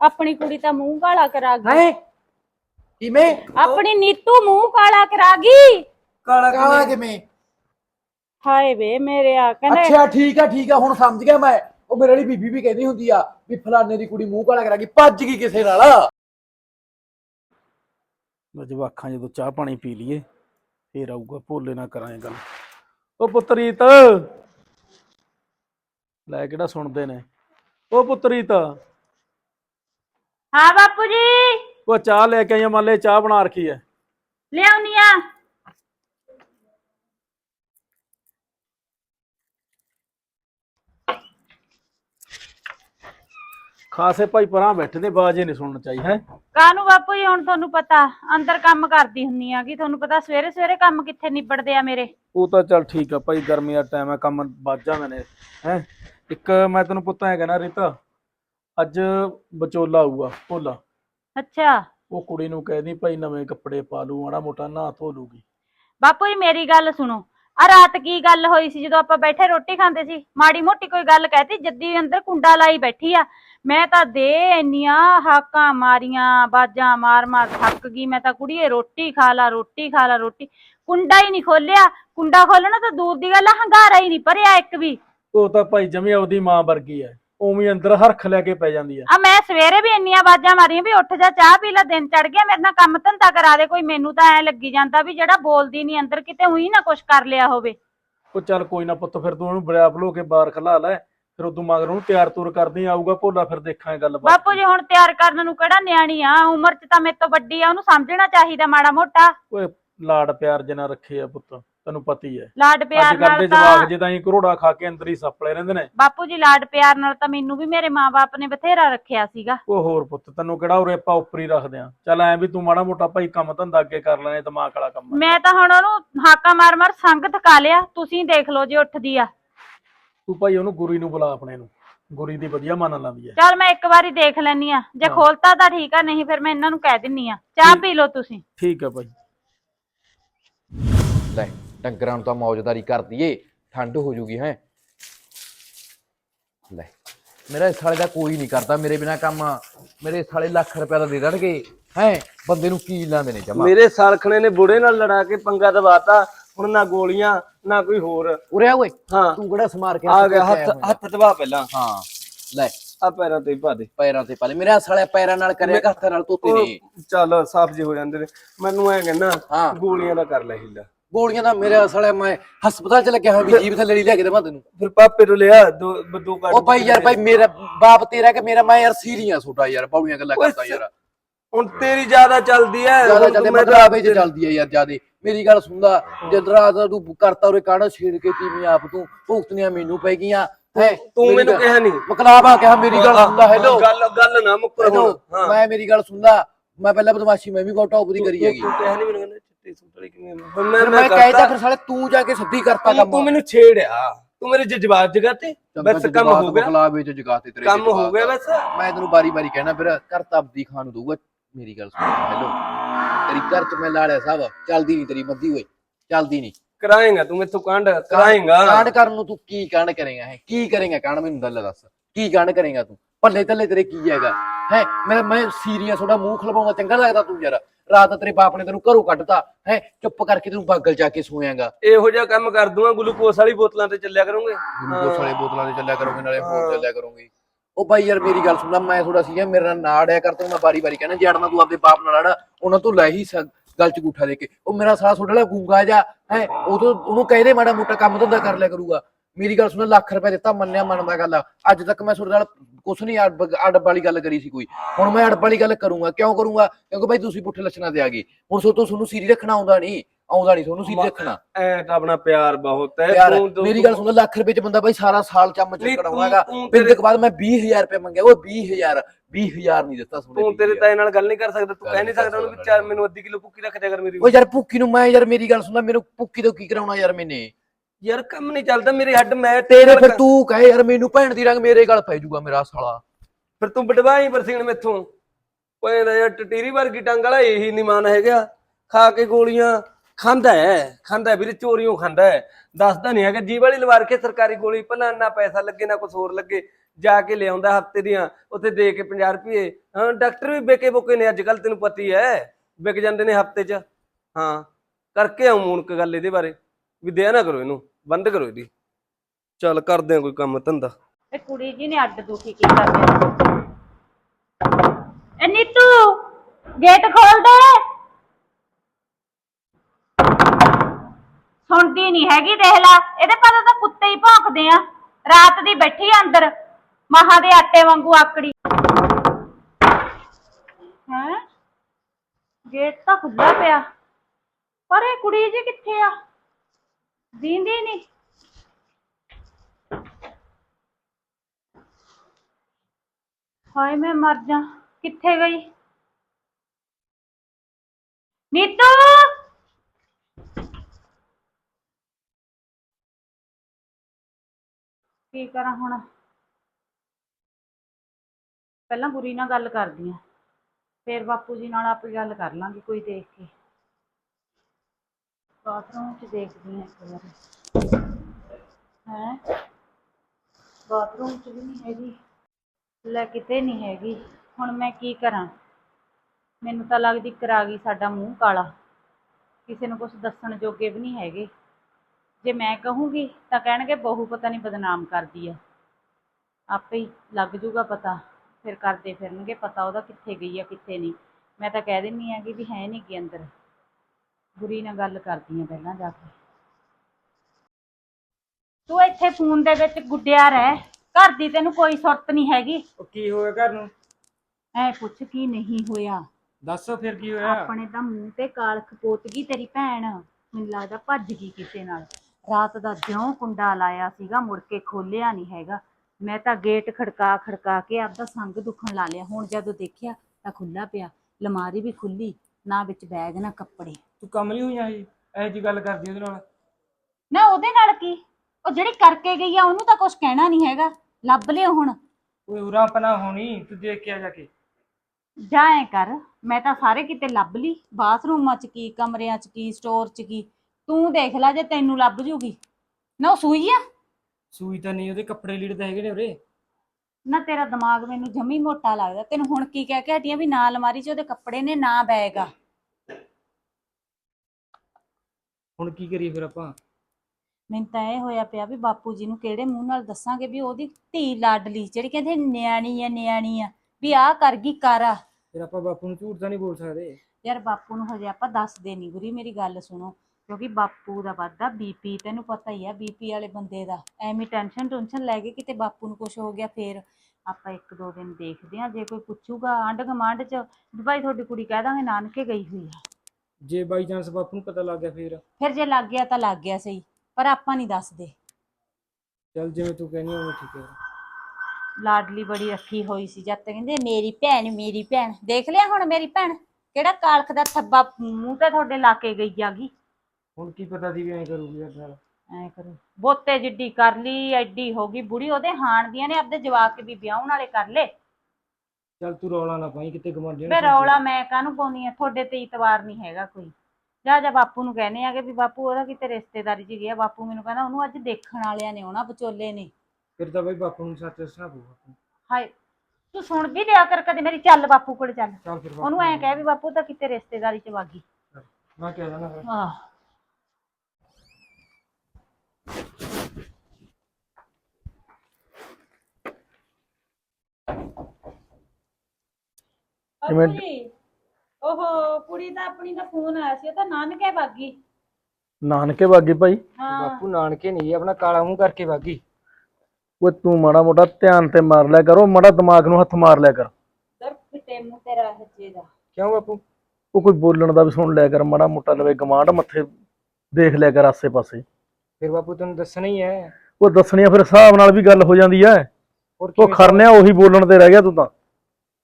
ਆਪਣੀ ਕੁੜੀ ਤਾਂ ਮੂੰਹ ਕਾਲਾ ਕਰਾ ਗਈ। ਹੈ? ਕਿਵੇਂ? ਆਪਣੀ ਨੀਤੂ ਮੂੰਹ ਕਾਲਾ ਕਰਾ ਗਈ। ਕਾਲਾ ਕਾਲਾ ਕਿਵੇਂ? ਹਾਏ ਵੇ ਮੇਰੇ ਆ ਕਹਿੰਦੇ ਅੱਛਾ ਠੀਕ ਆ ਠੀਕ ਆ ਹੁਣ ਸਮਝ ਗਿਆ ਮੈਂ। ਉਹ ਮੇਰੇ ਵਾਲੀ ਬੀਬੀ ਵੀ ਕਹਿੰਦੀ ਹੁੰਦੀ ਆ ਵੀ ਫਲਾਣੇ ਦੀ ਕੁੜੀ ਮੂੰਹ ਕਾਲਾ ਕਰਾ ਗਈ ਭੱਜ ਗਈ ਕਿਸੇ ਨਾਲ। ਜਵਾਖਾਂ ਜਦੋਂ ਚਾਹ ਪਾਣੀ ਪੀ ਲਈਏ ਫੇਰ ਆਊਗਾ ਭੋਲੇ ਨਾ ਕਰਾਂ ਇਹ ਗੱਲ। ਉਹ ਪੁੱਤਰੀਤ ਲੈ ਕਿਹੜਾ ਸੁਣਦੇ ਨੇ? ਉਹ ਪੁੱਤਰੀਤ ਹਾਂ ਬਾਪੂ ਜੀ। ਉਹ ਚਾਹ ਲੈ ਕੇ ਆਈਆਂ ਮੰਨ ਲੈ ਚਾਹ ਬਣਾ ਰੱਖੀ ਐ ਲਿਆਉਣੀ ਆ। ਖਾਸੇ ਭਾਈ ਪਰਾਂ ਬੈਠੇ ਨੇ ਬਾਜੇ ਨਹੀਂ ਸੁਣਨ ਚਾਹੀ ਹੈ? ਕਾਹਨੂੰ ਬਾਪੂ ਜੀ ਹੁਣ ਤੁਹਾਨੂੰ ਪਤਾ ਅੰਦਰ ਕੰਮ ਕਰਦੀ ਹੁੰਨੀ ਆ ਕਿ ਤੁਹਾਨੂੰ ਪਤਾ ਸਵੇਰੇ ਸਵੇਰੇ ਕੰਮ ਕਿੱਥੇ ਨਿਬੜਦੇ ਆ ਮੇਰੇ। ਉਹ ਤਾਂ ਚੱਲ ਠੀਕ ਆ ਭਾਈ ਗਰਮੀ ਦਾ ਟਾਈਮ ਹੈ ਕੰਮ ਵੱਜ ਜਾਂਦੇ ਨੇ ਹੈ? ਇੱਕ ਮੈਂ ਤੈਨੂੰ ਪੁੱਤਾਂ ਹੈਗਾ ਨਾ ਰੀਤਾ ਅੱਜ ਵਿਚੋਲਾ ਆਊਗਾ ਭੋਲਾ। ਅੱਛਾ। ਉਹ ਕੁੜੀ ਨੂੰ ਕਹਿਦੀ ਭਾਈ ਨਵੇਂ ਕੱਪੜੇ ਪਾ ਲੂ ਮਾੜਾ ਮੋਟਾ ਨਹਾ ਧੋ ਲੂਗੀ ਬਾਪੂ ਜੀ ਮੇਰੀ ਗੱਲ ਸੁਣੋ। ਆ ਰਾਤ ਕੀ ਗੱਲ ਹੋਈ ਸੀ ਜਦੋਂ ਆਪਾਂ ਬੈਠੇ ਰੋਟੀ ਖਾਂਦੇ ਸੀ? ਮਾੜੀ ਮੋਟੀ ਕੋਈ ਗੱਲ ਕਹਿਤੀ ਜੱਦੀ ਅੰਦਰ ਕੁੰਡਾ ਲਾਈ ਬੈਠੀ ਆ। ਮੈਂ ਤਾਂ ਦੇ ਇੰਨੀਆਂ ਹਾਕਾਂ ਮਾਰੀਆਂ ਬਾਜਾਂ ਮਾਰ ਮਾਰ ਥੱਕ ਗਈ। ਮੈਂ ਤਾਂ ਕੁੜੀਏ ਰੋਟੀ ਖਾ ਲਾ ਰੋਟੀ ਖਾ ਲਾ ਰੋਟੀ। ਕੁੰਡਾ ਹੀ ਨਹੀਂ ਖੋਲਿਆ। ਕੁੰਡਾ ਖੋਲਣਾ ਤਾਂ ਦੂਰ ਦੀ ਗੱਲ ਆ ਹੰਗਾਰਾ ਹੀ ਨਹੀਂ ਭਰਿਆ ਇੱਕ ਵੀ। ਉਹ ਤਾਂ ਭਾਈ ਜਮੀ ਉਹਦੀ ਮਾਂ ਵਰਗੀ ਐ ਉਵੇਂ ਹੀ ਅੰਦਰ ਹਰਖ ਲੈ ਕੇ ਪੈ ਜਾਂਦੀ ਐ ਆ ਮੈਂ ਸਵੇਰੇ ਵੀ ਇੰਨੀਆਂ ਬਾਜਾਂ ਮਾਰੀਆਂ ਵੀ ਉੱਠ ਜਾ ਚਾਹ ਪੀ ਲੈ ਦਿਨ ਚੜ ਗਿਆ ਮੇਰੇ ਨਾਲ ਕੰਮ ਧੰਦਾ ਕਰਾ ਦੇ ਕੋਈ ਮੈਨੂੰ ਤਾਂ ਐ ਲੱਗੀ ਜਾਂਦਾ ਵੀ ਜਿਹੜਾ ਬੋਲਦੀ ਨਹੀਂ ਅੰਦਰ ਕਿਤੇ ਉਹੀ ਨਾ ਕੁਛ ਕਰ ਲਿਆ ਹੋਵੇ। ਉਹ ਚੱਲ ਕੋਈ ਨਾ ਪੁੱਤ ਫਿਰ ਤੂੰ ਉਹਨੂੰ ਬਰਾਬ ਲੋ ਕੇ ਬਾਹਰ ਖਲਾ ਲੈ ਫਿਰ ਉਦੋਂ ਮਗਰ ਉਹਨੂੰ ਤਿਆਰ ਤੁਰ ਕਰਦੀ ਆਊਗਾ ਭੋਲਾ ਫਿਰ ਦੇਖਾਂਗੇ ਗੱਲ ਬਾਪੂ ਜੀ ਹੁਣ ਤਿਆਰ ਕਰਨ ਨੂੰ ਕਿਹੜਾ ਨਿਆਣੀ ਆ? ਉਮਰ 'ਚ ਤਾਂ ਮੇਰੇ ਤੋਂ ਵੱਡੀ ਆ ਉਹਨੂੰ ਸਮਝਣਾ ਚਾਹੀਦਾ ਮਾੜਾ ਮੋਟਾ। ਓਏ ਲਾਡ ਪਿਆਰ ਜਿਨਾ ਰੱਖੇ ਆ ਪੁੱਤ ਤੈਨੂੰ ਪਤੀ ਐ। ਲਾਡ ਪਿਆਰ ਅੱਜ ਕੱਲ੍ਹ ਨਾਲ ਦੇ ਤਾਂ ਜਵਾਕ ਜਿੱਦਾਂ ਹੀ ਕਰੋੜਾ ਖਾ ਕੇ ਅੰਦਰ ਹੀ ਸੱਪਲੇ ਰਹਿੰਦੇ ਨੇ। ਬਾਪੂ ਜੀ ਲਾਡ ਪਿਆਰ ਨਾਲ ਤਾਂ ਮੈਨੂੰ ਵੀ ਮੇਰੇ ਮਾਪੇ ਨੇ ਬਥੇਰਾ ਰੱਖਿਆ ਸੀਗਾ। ਉਹ ਹੋਰ ਪੁੱਤ ਤੈਨੂੰ ਕਿਹੜਾ ਉਰੇ ਆਪਾਂ ਉੱਪਰ ਹੀ ਰੱਖਦੇ ਆ। ਚੱਲ ਐ ਵੀ ਤੂੰ ਮਾੜਾ ਮੋਟਾ ਭਾਈ ਕੰਮ ਧੰਦਾ ਅੱਗੇ ਕਰ ਲੈਣੇ ਦਿਮਾਗ ਵਾਲਾ ਕੰਮ। ਮੈਂ ਤਾਂ ਹੁਣ ਉਹਨੂੰ ਹਾਕਾ ਮਾਰ ਮਾਰ ਸੰਗ ਥਕਾ ਲਿਆ ਤੁਸੀਂ ਦੇਖ ਲਓ ਜੇ ਉੱਠਦੀ ਆ। ਤੂੰ ਭਾਈ ਉਹਨੂੰ ਗੁਰੀ ਨੂੰ ਬੁਲਾ ਆਪਣੇ ਨੂੰ ਗੁਰੀ ਦੀ ਵਧੀਆ ਮੰਨ ਲੈਂਦੀ ਐ। ਚੱਲ ਮੈਂ ਇੱਕ ਵਾਰੀ ਦੇਖ ਲੈਣੀ ਆ ਜੇ ਹਾਂ। ਖੋਲਤਾ ਤਾਂ ਠੀਕ ਆ ਨਹੀਂ ਫਿਰ ਮੈਂ ਇਹਨਾਂ ਨੂੰ ਕਹਿ ਦਿੰਨੀ ਆ। ਚਾਹ ਪੀ ਲਓ ਤੁਸੀਂ। ਠੀਕ ਆ ਭਾਈ। ਲੈ ਡੰਗਰਾਂ ਨੂੰ ਤਾਂ ਮੌਜਦਾਰੀ ਕਰ ਦਈਏ ਠੰਡ ਹੋ ਜੂਗੀ ਹੈ। ਲੈ ਮੇਰਾ ਇਸ ਸਾਲੇ ਦਾ ਕੋਈ ਨਹੀਂ ਕਰਦਾ ਮੇਰੇ ਬਿਨਾ ਕੰਮ ਮੇਰੇ ਸਾਲੇ ਲੱਖ ਰੁਪਏ ਦਾ ਦੇ ਦੇਣਗੇ ਹੈ। ਬੰਦੇ ਨੂੰ ਕੀ ਲਾਉਂਦੇ ਨੇ ਜਮਾ? ਮੇਰੇ ਸਾਲਖਣੇ ਨੇ ਬੁੜੇ ਨਾਲ ਲੜਾ ਕੇ ਪੰਗਾ ਦਵਾਤਾ ਹੁਣ ਨਾ ਗੋਲੀਆਂ ਨਾ ਕੋਈ ਹੋਰ। ਉਰੇ ਆ ਓਏ ਹਾਂ। ਤੂੰ ਕਿਹੜਾ ਸਮਾਰ ਕੇ ਆ ਗਿਆ ਹੱਥ ਹੱਥ ਦਵਾ ਪਹਿਲਾਂ। ਹਾਂ ਲੈ। ਆ ਪੈਰਾਂ ਤੇ ਹੀ ਪਾ ਦੇ। ਪੈਰਾਂ ਤੇ ਪਾ ਲੈ ਮੇਰੇ ਸਾਲੇ ਪੈਰਾਂ ਨਾਲ ਕਰਿਆ ਹੱਥਾਂ ਨਾਲ ਧੋਤੇ ਨੇ? ਚੱਲ ਸਾਫ਼ ਜੇ ਹੋ ਜਾਂਦੇ ਨੇ। ਮੈਨੂੰ ਐ ਕਹਿੰਦਾ। ਗੋਲੀਆਂ ਦਾ ਕਰ ਲੈ ਹਿੱਲਾ। ਗੋਲੀਆਂ ਦਾ ਮੇਰੇ ਸਾਲੇ ਮੈਂ ਹਸਪਤਾਲ ਚ ਲੱਗਿਆ ਹੋਇਆ ਵੀ ਜੀਭ ਥੱਲੇ ਨਹੀਂ ਲੈ ਕੇ ਦੇਵਾਂ ਤੈਨੂੰ। ਫਿਰ ਪਾਪੇ ਤੋਂ ਲਿਆ ਦੋ ਦੋ ਕੱਢ ਉਹ ਭਾਈ ਯਾਰ ਭਾਈ ਮੇਰਾ ਬਾਪ ਤੇਰਾ ਕਿ ਮੇਰਾ ਮੈਂ ਯਾਰ ਸੀਰੀਆਂ ਛੋਟਾ ਯਾਰ ਬੌੜੀਆਂ ਗੱਲਾਂ ਕਰਦਾ ਯਾਰ। ਹੁਣ ਤੇਰੀ ਜ਼ਿਆਦਾ ਚੱਲਦੀ ਐ ਜ਼ਿਆਦਾ ਚੱਲਦੇ ਮੈਂ ਤਾਂ ਵਿੱਚ ਚੱਲਦੀ ਹੈ ਯਾਰ ਜਿਆਦੇ। ਮੇਰੀ ਗੱਲ ਸੁਣਦਾ ਜਦ ਰਾਤ ਤੂੰ ਕਰਤਾ ਉਰੇ ਕਾੜਾ ਛੇੜ ਕੇ ਤੀਵੀਂ ਆਪ ਤੂੰ ਭੁਗਤਨੀਆਂ ਮੈਨੂੰ ਪੈ ਗਈਆਂ। ਤੂੰ ਮੈਨੂੰ ਕਿਹਾ ਨਹੀਂ। ਮਕਲਾਬਾ ਕਿਹਾ ਮੇਰੀ ਗੱਲ ਸੁਣਦਾ ਹੈਲੋ ਗੱਲ ਗੱਲ ਨਾ ਮੁੱਕਰ ਹੁਣ ਮੈਂ ਮੇਰੀ ਗੱਲ ਸੁਣਦਾ ਮੈਂ ਪਹਿਲਾਂ ਬਦਮਾਸ਼ੀ ਮੈਂ ਵੀ ਬਹੁਤ ਟੌਪ ਦੀ ਕਰੀ ਹੈਗੀ। ਤੂੰ ਕਿਹਾ ਨਹੀਂ ਮੈਨੂੰ ਚਿੱਟੇ ਸੂਟ ਵਾਲੀ ਕਿਵੇਂ ਹੁਣ ਮੈਂ ਮੈਂ ਮੈਂ ਕਹਿਤਾ ਕਰਤਾ। ਫਿਰ ਸਾਲੇ ਤੂੰ ਜਾ ਕੇ ਸਿੱਧੀ ਕਰਤਾ ਕੰਮ। ਤੂੰ ਮੈਨੂੰ ਛੇੜਿਆ। ਤੂੰ ਮੇਰੇ ਜਜ਼ਬਾਤ ਜਗਾਤੇ। ਬਸ ਕੰਮ ਹੋ ਗਿਆ। ਮਕਲਾਬੇ ਚ ਜਗਾਤੇ ਤੇਰੇ ਕੰਮ ਹੋ। ਗਿਆ ਬਸ। ਮੈਂ ਤੈਨੂੰ ਬਾਰੀ ਬਾਰੀ ਕਹਿਣਾ ਫਿਰ ਘਰ ਤਾਂ ਆਪਦੀ ਖਾਣ ਨੂੰ ਦਊਗਾ। ਮੇਰੀ ਗੱਲ ਸੁਣ ਹੈਲੋ। ਤੇਰੀ ਘਰ ਚ ਮੈਂ ਲਾੜਿਆ ਸਾਹਿਬ ਚੱਲਦੀ ਨਹੀਂ ਤੇਰੀ ਮੱਦੀ ਓਏ ਚੱਲਦੀ ਨਹੀਂ ਕਰਾਏਗਾ ਤੂੰ ਮੈਥੋਂ ਕਾਂਡ ਕਰਾਏਗਾ। ਕਾਂਡ ਕਰਨ ਨੂੰ ਤੂੰ ਕੀ ਕਾਂਡ ਕਰੇਗਾ ਹੈ? ਕੀ ਕਰੇਗਾ? ਕਾਂਡ ਮੈਨੂੰ ਦੱਲ ਦੱਸ। ਕੀ ਕਾਂਡ ਕਰੇਗਾ ਤੂੰ? ਭੱਲੇ ਤੱਲੇ ਤੇਰੇ ਕੀ ਹੈਗਾ? ਹੈ? ਮੈਂ ਮੈਂ ਸੀਰੀਅਸ ਥੋੜਾ ਮੂੰਹ ਖਲਵਾਉਂਦਾ ਚੰਗਾ ਲੱਗਦਾ ਤੂੰ ਯਾਰ। ਰਾਤ ਤੇਰੇ ਬਾਪ ਨੇ ਤੈਨੂੰ ਘਰੋਂ ਕੱਢਤਾ ਹੈ? ਚੁੱਪ ਕਰਕੇ ਤੈਨੂੰ ਬਾਗਲ ਜਾ ਕੇ ਸੋਇਆਗਾ। ਇਹੋ ਜਿਹਾ ਕੰਮ ਕਰ ਦੂੰਗਾ ਗਲੂਕੋਸ ਵਾਲੀ ਬੋਤਲਾਂ ਤੇ ਚੱਲਿਆ ਕਰੂੰਗੇ। ਗਲੂਕੋਸ ਵਾਲੇ ਬੋਤਲਾਂ ਤੇ ਚੱਲਿਆ ਕਰੋਗੇ ਨਾਲੇ ਹੋਰ ਚੱਲਿਆ ਕਰੋਗੇ। ਉਹ ਬਾਈ ਯਾਰ ਮੇਰੀ ਗੱਲ ਸੁਣ ਲੈ ਮੈਂ ਥੋੜਾ ਸੀ ਮੇਰੇ ਨਾਲ ਨਾ ਅੜਿਆ ਕਰ ਤੈਨੂੰ ਮੈਂ ਬਾਰੀ ਬਾਰੀ ਕਹਿਣਾ ਜੜਨਾ ਤੂੰ ਆਪਦੇ ਬਾਪ ਨਾਲ ਅੜਾ ਉਹਨਾਂ ਤੋਂ ਲੈ ਹੀ ਸਕ- ਗੱਲ ਚ ਗੂਠਾ ਦੇ ਕੇ। ਉਹ ਮੇਰਾ ਤੁਹਾਡੇ ਨਾਲ ਗੂੰਗਾ ਜਾ ਹੈ? ਉਦੋਂ ਉਹਨੂੰ ਕਹਿੰਦੇ ਮਾੜਾ ਮੋਟਾ ਕੰਮ ਧੰਦਾ ਕਰ ਲਿਆ ਕਰੂਗਾ। ਮੇਰੀ ਗੱਲ ਸੁਣ ਲੱਖ ਰੁਪਏ ਦਿੱਤਾ ਮੰਨਿਆ ਮੰਨਦਾ ਗੱਲ। ਆ। ਅੱਜ ਤੱਕ ਮੈਂ ਤੁਹਾਡੇ ਨਾਲ ਕੁਛ ਨਹੀਂ ਅੜਬ ਅੜਬ ਵਾਲੀ ਗੱਲ ਕਰੀ ਸੀ ਕੋਈ। ਹੁਣ ਮੈਂ ਅੜਬ ਵਾਲੀ ਗੱਲ ਕਰੂੰਗਾ ਕਿਉਂ ਕਰੂੰਗਾ? ਕਿਉਂਕਿ ਬਾਈ ਤੁਸੀਂ ਪੁੱਠੇ ਲੱਛਣਾਂ ਤੇ ਆ ਗਏ। ਹੁਣ ਸੋ ਤੋਂ ਤੁਹਾਨੂੰ ਸੀਰੀ ਰੱਖਣਾ ਆਉਂਦਾ ਨਹੀਂ ਆਉਂਦਾ ਨਹੀਂ ਤੁਹਾਨੂੰ ਸੀਰੀ ਰੱਖਣਾ। ਐ ਤਾਂ ਆਪਣਾ ਪਿਆਰ ਬਹੁਤ ਹੈ ਯਾਰ ਤੂੰ- ਤੂੰ- ਮੇਰੀ ਗੱਲ ਸੁਣ ਲੱਖ ਰੁਪਏ ਚ ਬੰਦਾ ਬਾਈ ਸਾਰਾ ਸਾਲ ਨਹੀਂ, ਕਰਾਉਣਾਗਾ ਤੂੰ- ਤੂੰ ਫਿਰ ਤੇਰੇ- ਤੋਂ ਬਾਅਦ ਮੈਂ 20000 ਰੁਪਏ ਮੰਗਿਆ ਉਹ 20000 20000 ਨਹੀਂ ਦਿੱਤਾ ਸੋਨੇ ਤੂੰ ਤੇਰੇ ਤਾਏ ਨਾਲ ਗੱਲ ਨਹੀਂ ਕਰ ਸਕਦਾ ਤੂੰ ਕਹਿ ਨਹੀਂ ਨਹੀਂ ਸਕਦਾ ਉਹਨੂੰ ਵੀ। ਚਾਰ ਮੈਨੂੰ ਅੱਧੀ ਕਿਲੋ ਭੁੱਕੀ ਰੱਖ ਦਿਆ ਕਰ ਮੇਰੀ ਉਹ ਯਾਰ ਭੁੱਕੀ ਨੂੰ ਮੈਂ ਯਾਰ ਮੇਰੀ ਗੱਲ ਸੁਣਦਾ ਮੈਨੂੰ ਭੁੱਕੀ ਤੋਂ ਕੀ ਕਰਾਉਣਾ ਯਾਰ ਮੈਨੇ? ਯਾਰ ਕੰਮ ਨਹੀਂ ਚੱਲਦਾ ਮੇਰੇ ਹੱਡ ਮੈਂ ਤੇਰੇ ਫਿਰ ਤੂੰ ਕਹੇ ਯਾਰ ਮੈਨੂੰ ਭੈਣ ਦੀ ਰੰਗ ਮੇਰੇ ਗਲ ਪੈ ਜਾਊਗਾ ਮੇਰਾ ਸਾਲਾ। ਫਿਰ ਤੂੰ ਬਟਵਾਈ ਬਰਸੀਨ ਮੈਥੋਂ। ਓਏ ਦਾ ਯਾਰ ਟਟੀਰੀ ਵਰਗੀ ਟੰਗ ਵਾਲਾ ਇਹੀ ਨਹੀਂ ਮਾਨ ਹੈਗਾ। ਖਾ ਕੇ ਗੋਲੀਆਂ ਖਾਂਦਾ ਹੈ ਖਾਂਦਾ ਵੀਰੇ ਚੋਰੀਆਂ ਖਾਂਦਾ ਹੈ। ਦੱਸਦਾ ਨਹੀਂ ਹੈਗਾ ਜੀਵ ਵਾਲੀ ਲਵਾਰ ਕੇ ਸਰਕਾਰੀ ਗੋਲੀ ਭਲਾ ਨਾ ਪੈਸਾ ਲੱਗੇ ਨਾ ਕੁਝ ਹੋਰ ਲੱਗੇ। ਜਾ ਕੇ ਲਿਆਉਂਦਾ ਹਫ਼ਤੇ ਦੀਆਂ ਉੱਥੇ ਦੇ ਕੇ 50 ਰੁਪਏ। ਹਾਂ ਡਾਕਟਰ ਵੀ ਬੇਕੇ ਬੁਕੇ ਨੇ ਅੱਜ ਕੱਲ ਤੈਨੂੰ ਪਤੀ ਹੈ। ਵਿਕ ਜਾਂਦੇ ਨੇ ਹਫ਼ਤੇ 'ਚ। ਹਾਂ ਕਰਕੇ ਆਉਂ ਮੂਨਕ ਗੱਲ ਇਹਦੇ ਬਾਰੇ। ਵੀ ਦਿਆ ਨਾ ਕਰੋ ਇਹਨੂੰ। ਬੰਦ ਕਰੋ ਇਹਦੀ। ਚੱਲ ਕਰਦੇ ਆ ਕੋਈ ਕੰਮ ਧੰਦਾ। ਇਹ ਕੁੜੀ ਜੀ ਨੇ ਅੱਡ ਦੁਖੀ ਕੀਤਾ ਪਿਆ। ਇਹ ਨੀਤੂ ਗੇਟ ਖੋਲ ਦੇ। ਸੁਣਦੀ ਨਹੀਂ ਹੈਗੀ ਦੇਖ ਲਾ, ਇਹਦੇ ਪਤਾ ਤਾਂ ਕੁੱਤੇ ਹੀ ਭੌਂਕਦੇ ਆ। ਰਾਤ ਦੀ ਬੈਠੀ ਆ ਅੰਦਰ, ਮਹਾਂ ਦੇ ਆਟੇ ਵਾਂਗੂ ਆਕੜੀ। ਹੈ? ਗੇਟ ਤਾਂ ਖੁੱਲਾ ਪਿਆ। ਪਰ ਇਹ ਕੁੜੀ ਜੀ ਕਿੱਥੇ ਆ? ਦੀਂਦੀ ਨਹੀਂ ਹਾਏ, ਮੈਂ ਮਰ ਜਾ। ਕਿੱਥੇ ਗਈ? ਨੀਤੂ! ਕੀ ਕਰਾਂ ਹੁਣ? ਪਹਿਲਾਂ ਗੁਰੀ ਨਾਲ ਗੱਲ ਕਰਦੀ ਆ। ਫਿਰ ਬਾਪੂ ਜੀ ਨਾਲ ਆਪੇ ਗੱਲ ਕਰ ਲਾਂਗੀ ਕੋਈ ਦੇਖ ਕੇ। ਬਾਥਰੂਮ 'ਚ ਦੇਖਦੀ ਹਾਂ ਇੱਕ ਵਾਰ। ਹੈ? ਬਾਥਰੂਮ 'ਚ ਵੀ ਨਹੀਂ ਹੈਗੀ। ਲੈ ਕਿਤੇ ਨਹੀਂ ਹੈਗੀ। ਹੁਣ ਮੈਂ ਕੀ ਕਰਾਂ? ਮੈਨੂੰ ਤਾਂ ਲੱਗਦੀ ਕਰਾ ਗਈ ਸਾਡਾ ਮੂੰਹ ਕਾਲਾ। ਕਿਸੇ ਨੂੰ ਕੁਝ ਦੱਸਣ ਜੋਗੇ ਵੀ ਨਹੀਂ ਹੈਗੇ। ਜੇ ਮੈਂ ਕਹੂੰਗੀ ਤਾਂ ਕਹਿਣਗੇ ਬਹੂ ਪਤਾ ਨਹੀਂ ਬਦਨਾਮ ਕਰਦੀ ਆ। ਆਪੇ ਹੀ ਲੱਗ ਜੂਗਾ ਪਤਾ। ਫਿਰ ਕਰਦੇ ਫਿਰਨਗੇ ਪਤਾ ਉਹਦਾ ਕਿੱਥੇ ਗਈ ਆ, ਕਿੱਥੇ ਨਹੀਂ। ਮੈਂ ਤਾਂ ਕਹਿ ਦਿੰਨੀ ਆ ਕਿ ਵੀ ਹੈ ਨਹੀਂ ਗੀ ਅੰਦਰ। ਬੁਰੀ ਨਾਲ ਗੱਲ ਕਰਦੀ ਆ ਪਹਿਲਾਂ ਜਾ ਕੇ। ਤੂੰ ਇੱਥੇ ਫੋਨ ਦੇ ਵਿੱਚ ਗੁੱਡਿਆ ਰਹਿ। ਘਰ ਦੀ ਤੈਨੂੰ ਕੋਈ ਸੁਰਤ ਨਹੀਂ ਹੈਗੀ। ਉਹ ਕੀ ਹੋਇਆ ਘਰ ਨੂੰ? ਐ ਪੁੱਛ ਕੀ ਨਹੀਂ ਹੋਇਆ। ਦੱਸੋ ਫਿਰ ਕੀ ਹੋਇਆ? ਆਪਣੇ ਤਾਂ ਮੂੰਹ ਤੇ ਕਾਲਖ ਪੋਤ ਗਈ ਤੇਰੀ ਭੈਣ। ਮੈਨੂੰ ਲੱਗਦਾ ਭੱਜ ਗਈ ਕਿਸੇ ਨਾਲ। ਰਾਤ ਦਾ ਜਿਉਂ ਕੁੰਡਾ ਲਾਇਆ ਸੀਗਾ ਮੁੜ ਕੇ ਖੋਲਿਆ ਨਹੀਂ ਹੈਗਾ। ਮੈਂ ਤਾਂ ਗੇਟ ਖੜਕਾ ਖੜਕਾ ਕੇ ਆਪਦਾ ਸੰਗ ਦੁਖਣ ਲਾ ਲਿਆ। ਹੁਣ ਜਦੋਂ ਦੇਖਿਆ ਤਾਂ ਖੁੱਲਾ ਪਿਆ। ਲਮਾਰੀ ਵੀ ਖੁੱਲੀ ਨਾ ਵਿੱਚ ਬੈਗ ਨਾ ਕੱਪੜੇ। ਤੂੰ ਕਮਲੀ ਹੋਈ ਆਈ ਇਹੋ ਜੀ ਗੱਲ ਕਰਦੀ ਉਹਦੇ ਨਾਲ। ਨਾ ਉਹਦੇ ਨਾਲ ਕੀ? ਉਹ ਜਿਹੜੀ ਕਰਕੇ ਗਈ ਆ ਉਹਨੂੰ ਤਾਂ ਕੁਝ ਕਹਿਣਾ ਨਹੀਂ ਹੈਗਾ। ਲੱਭ ਲਿਓ ਹੁਣ। ਓਏ ਉਰਾ ਪਨਾ ਹੋਣੀ ਤੂੰ ਦੇਖ ਕੇ ਆ ਜਾ ਕੇ। ਜਾ ਐ ਕਰ ਮੈਂ ਤਾਂ ਸਾਰੇ ਕਿਤੇ ਲੱਭ ਲਈ। ਬਾਥਰੂਮਾਂ 'ਚ ਕੀ ਕਮਰਿਆਂ 'ਚ ਕੀ ਸਟੋਰ 'ਚ ਕੀ। ਤੂੰ ਦੇਖ ਲੈ ਜੇ ਤੈਨੂੰ ਲੱਭ ਜੂਗੀ। ਨਾ ਉਹ ਸੂਈ ਆ? ਸੂਈ ਤਾਂ ਨਹੀਂ ਉਹਦੇ ਕੱਪੜੇ ਲੀੜੇ ਤਾਂ ਹੈਗੇ ਨੇ ਉਰੇ। ਨਾ ਤੇਰਾ ਦਿਮਾਗ ਮੈਨੂੰ ਜਮੀ ਮੋਟਾ ਲੱਗਦਾ। ਤੈਨੂੰ ਹੁਣ ਕੀ ਕਹਿ ਕੇ ਹਟੀਆਂ ਵੀ ਨਾ ਅਲਮਾਰੀ 'ਚ ਉਹਦੇ ਕੱਪੜੇ ਨੇ ਨਾ ਬੈਗ ਆ। ਹੁਣ ਕੀ ਕਰੀਏ ਫਿਰ ਆਪਾਂ? ਮੈਨੂੰ ਤਾਂ ਇਹ ਹੋਇਆ ਪਿਆ ਵੀ ਬਾਪੂ ਜੀ ਨੂੰ ਕਿਹੜੇ ਮੂੰਹ ਨਾਲ ਦੱਸਾਂਗੇ ਵੀ ਉਹਦੀ ਧੀ ਲਾਡਲੀ ਜਿਹੜੀ ਕਹਿੰਦੇ ਨਿਆਣੀ ਆ ਨਿਆਣੀ ਆ ਵੀ ਆਹ ਕਰ ਗਈ ਕਰ ਫਿਰ ਆਪਾਂ ਬਾਪੂ ਨੂੰ ਝੂਠ ਤਾਂ ਨਹੀਂ ਬੋਲ ਸਕਦੇ? ਯਾਰ ਬਾਪੂ ਨੂੰ ਹਜੇ ਆਪਾਂ ਦੱਸਦੇ ਨਹੀਂ ਗੁਰੀ ਮੇਰੀ ਗੱਲ ਸੁਣੋ ਕਿਉਂਕਿ ਬਾਪੂ ਦਾ ਵੱਧਦਾ ਬੀਪੀ ਤੈਨੂੰ ਪਤਾ ਹੀ ਆ ਬੀਪੀ ਵਾਲੇ ਬੰਦੇ ਦਾ। ਐਵੇਂ ਟੈਨਸ਼ਨ ਟੈਨਸ਼ਨ ਲੈ ਕੇ ਕਿਤੇ ਬਾਪੂ ਨੂੰ ਕੁਝ ਹੋ ਗਿਆ ਫੇਰ ਆਪਾਂ ਇੱਕ ਦੋ ਦਿਨ ਦੇਖਦੇ ਆ ਜੇ ਕੋਈ ਪੁੱਛੂਗਾ ਆਂਢ ਗੁਆਂਢ ਚ ਵੀ ਭਾਈ ਤੁਹਾਡੀ ਕੁੜੀ ਕਹਿ ਦਾਂਗੇ ਨਾਨਕੇ ਗਈ ਹੋਈ ਆ। ਜੇ ਬਾਈ ਚਾਂਸ ਬਾਪੂ ਨੂੰ ਪਤਾ ਲੱਗ ਗਿਆ ਫਿਰ। ਫਿਰ ਜੇ ਲੱਗ ਗਿਆ ਤਾਂ ਲੱਗ ਗਿਆ ਸਹੀ ਪਰ ਆਪਾਂ ਨਹੀਂ ਦੱਸਦੇ। ਚੱਲ ਜਿਵੇਂ ਤੂੰ ਕਹਿੰਦੀ ਉਵੇਂ ਠੀਕ ਹੈ। ਲਾਡਲੀ ਬੜੀ ਰੱਖੀ ਹੋਈ ਸੀ ਜਦ ਤੱਕ ਕਹਿੰਦੇ ਮੇਰੀ ਭੈਣ ਮੇਰੀ ਭੈਣ। ਦੇਖ ਲਿਆ ਹੁਣ ਮੇਰੀ ਭੈਣ ਕਿਹੜਾ ਕਾਲਖ ਦਾ ਥੱਬਾ ਮੂੰਹ ਤੇ ਤੁਹਾਡੇ ਲਾ ਕੇ ਗਈ ਆਗੀ। ਹੁਣ ਕੀ ਪਤਾ ਸੀ ਵੀ ਐਂ ਕਰੂਗੀ ਯਾਰ ਨਾਲ ਐ ਕਰੂ। ਬੋਤੇ ਜਿੱਡੀ ਕਰ ਲਈ ਐਡੀ ਹੋ ਗਈ ਬੁੜੀ ਉਹਦੇ ਹਾਣ ਦੀਆਂ ਨੇ ਆਪਦੇ ਜਵਾਕ ਵੀ ਵਿਆਹਣ ਵਾਲੇ ਕਰ ਲੇ ਚੱਲ ਤੂੰ ਰੌਲਾ ਨਾ ਪਾਈ ਕਿਤੇ ਗਵਾਂਢੀਆਂ ਵੇ ਰੌਲਾ ਮੈਂ ਕਾਹਨੂੰ ਪਾਉਂਦੀ ਆ? ਤੁਹਾਡੇ ਤੇ ਇਤਵਾਰ ਨਹੀਂ ਹੈਗਾ ਕੋਈ। ਜਾ ਜਾ ਬਾਪੂ ਨੂੰ ਕਹਿੰਦੇ ਆਗੇ ਵੀ ਬਾਪੂ ਉਹਦਾ ਕਿਤੇ ਰਿਸ਼ਤੇਦਾਰੀ 'ਚ ਗਿਆ ਬਾਪੂ ਮੈਨੂੰ ਕਹਿੰਦਾ ਉਹਨੂੰ ਅੱਜ ਦੇਖਣ ਵਾਲਿਆਂ ਨੇ ਆਉਣਾ ਵਿਚੋਲੇ ਨੇ। ਫਿਰ ਤਾਂ ਬਾਈ ਬਾਪੂ ਨੂੰ ਸੱਚ ਦੱਸਣਾ ਪਊਗਾ ਹਾਏ ਤੂੰ ਸੁਣ ਵੀ ਲਿਆ ਕਰ ਕਦੇ ਮੇਰੀ ਚੱਲ ਬਾਪੂ ਕੋਲ ਚੱਲ। ਚੱਲ ਫਿਰ ਬਾਪੂ ਉਹਨੂੰ ਐ ਕਹਿ ਵੀ ਬਾਪੂ ਤਾਂ ਕਿਤੇ ਰਿਸ਼ਤੇਦਾਰੀ 'ਚ ਵਾਗੀ ਮੈਂ ਕਹਿ ਦੇਣਾ ਫਿਰ। ਆਹ। ਕਿਵੇਂ- ਓਹੋ ਕੁੜੀ ਦਾ ਆਪਣੀ ਦਾ ਫੋਨ ਆਇਆ ਸੀ ਉਹ ਤਾਂ ਨਾਨਕੇ ਵਾਗੀ ਨਾਨਕੇ ਵਾਗੀ ਭਾਈ? ਹਾਂ। ਬਾਪੂ ਨਾਨਕੇ ਨਹੀਂ ਆਪਣਾ ਕਾਲਾ ਮੂੰਹ ਕਰਕੇ ਵਾਗੀ ਓਏ ਤੂੰ ਮਾੜਾ ਮੋਟਾ ਧਿਆਨ ਤੇ ਮਾਰ ਲਿਆ ਕਰੋ ਮਾੜਾ ਦਿਮਾਗ ਨੂੰ ਹੱਥ ਮਾਰ ਲਿਆ ਕਰ। ਦਰ ਫਿੱਟੇ ਮੂੰਹ ਤੇਰਾ ਹੱਜੇ ਦਾ। ਕਿਉਂ ਬਾਪੂ? ਉਹ ਕੋਈ ਬੋਲਣ ਦਾ ਵੀ ਸੁਣ ਲਿਆ ਕਰ ਮਾੜਾ ਮੋਟਾ ਲਵੇ ਗਮਾਂਡ ਮੱਥੇ ਦੇਖ ਲਿਆ ਕਰ ਆਸੇ ਪਾਸੇ ਫਿਰ ਬਾਪੂ ਤੈਨੂੰ ਦੱਸਣਾ ਹੀ ਹੈ। ਉਹ ਦੱਸਣੀਆਂ ਫਿਰ ਹਿਸਾਬ ਨਾਲ ਵੀ ਗੱਲ ਹੋ ਜਾਂਦੀ ਐ ਹੋਰ ਉਹ ਕਿਵੇਂ ਖਰਨਿਆ ਉਹੀ ਬੋਲਣ ਤੇ ਰਹਿ ਗਿਆ ਤੂੰ ਤਾਂ।